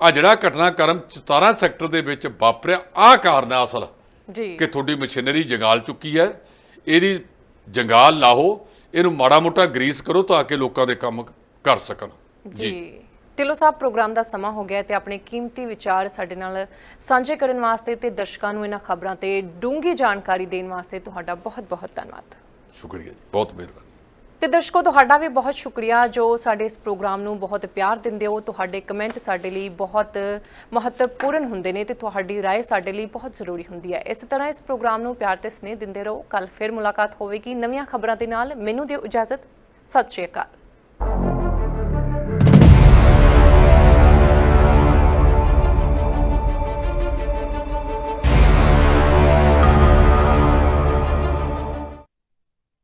ਆ ਜਿਹੜਾ ਘਟਨਾਕ੍ਰਮ 17 ਸੈਕਟਰ ਦੇ ਵਿੱਚ ਵਾਪਰਿਆ ਆ ਕਾਰਨ ਆ ਅਸਲ। ਜੀ। ਕਿ ਤੁਹਾਡੀ ਮਸ਼ੀਨਰੀ ਜੰਗਾਲ ਚੁੱਕੀ ਹੈ ਇਹਦੀ ਜੰਗਾਲ ਲਾਹੋ ਇਹਨੂੰ ਮਾੜਾ ਮੋਟਾ ਗਰੀਸ ਕਰੋ ਤਾਂ ਕਿ ਲੋਕਾਂ ਦੇ ਕੰਮ ਕਰ ਸਕਣ। ਜੀ। ਢਿੱਲੋਂ ਸਾਹਿਬ ਪ੍ਰੋਗਰਾਮ ਦਾ ਸਮਾਂ ਹੋ ਗਿਆ ਹੈ ਤੇ ਆਪਣੇ ਕੀਮਤੀ ਵਿਚਾਰ ਸਾਡੇ ਨਾਲ ਸਾਂਝੇ ਕਰਨ ਵਾਸਤੇ ਤੇ ਦਰਸ਼ਕਾਂ ਨੂੰ ਇਹਨਾਂ ਖਬਰਾਂ ਤੇ ਡੂੰਘੀ ਜਾਣਕਾਰੀ ਦੇਣ ਵਾਸਤੇ ਤੁਹਾਡਾ ਬਹੁਤ-ਬਹੁਤ ਧੰਨਵਾਦ। ਸ਼ੁਕਰੀਆ ਜੀ ਬਹੁਤ ਮਿਹਰਬਾਨੀ। ਤੇ ਦਰਸ਼ਕੋ ਤੁਹਾਡਾ ਵੀ ਬਹੁਤ ਸ਼ੁਕਰੀਆ ਜੋ ਸਾਡੇ ਇਸ ਪ੍ਰੋਗਰਾਮ ਨੂੰ ਬਹੁਤ ਪਿਆਰ ਦਿੰਦੇ ਹੋ ਤੁਹਾਡੇ ਕਮੈਂਟ ਸਾਡੇ ਲਈ ਬਹੁਤ ਮਹੱਤਵਪੂਰਨ ਹੁੰਦੇ ਨੇ ਤੇ ਤੁਹਾਡੀ رائے ਸਾਡੇ ਲਈ ਬਹੁਤ ਜ਼ਰੂਰੀ ਹੁੰਦੀ ਹੈ ਇਸ ਤਰ੍ਹਾਂ ਇਸ ਪ੍ਰੋਗਰਾਮ ਨੂੰ ਪਿਆਰ ਤੇ ਸਨੇਹ ਦਿੰਦੇ ਰਹੋ ਕੱਲ ਫਿਰ ਮੁਲਾਕਾਤ ਹੋਵੇਗੀ ਨਵੀਆਂ ਖਬਰਾਂ ਦੇ ਨਾਲ ਮੈਨੂੰ ਦਿਓ ਇਜਾਜ਼ਤ ਸਤਿ ਸ਼੍ਰੀ ਅਕਾਲ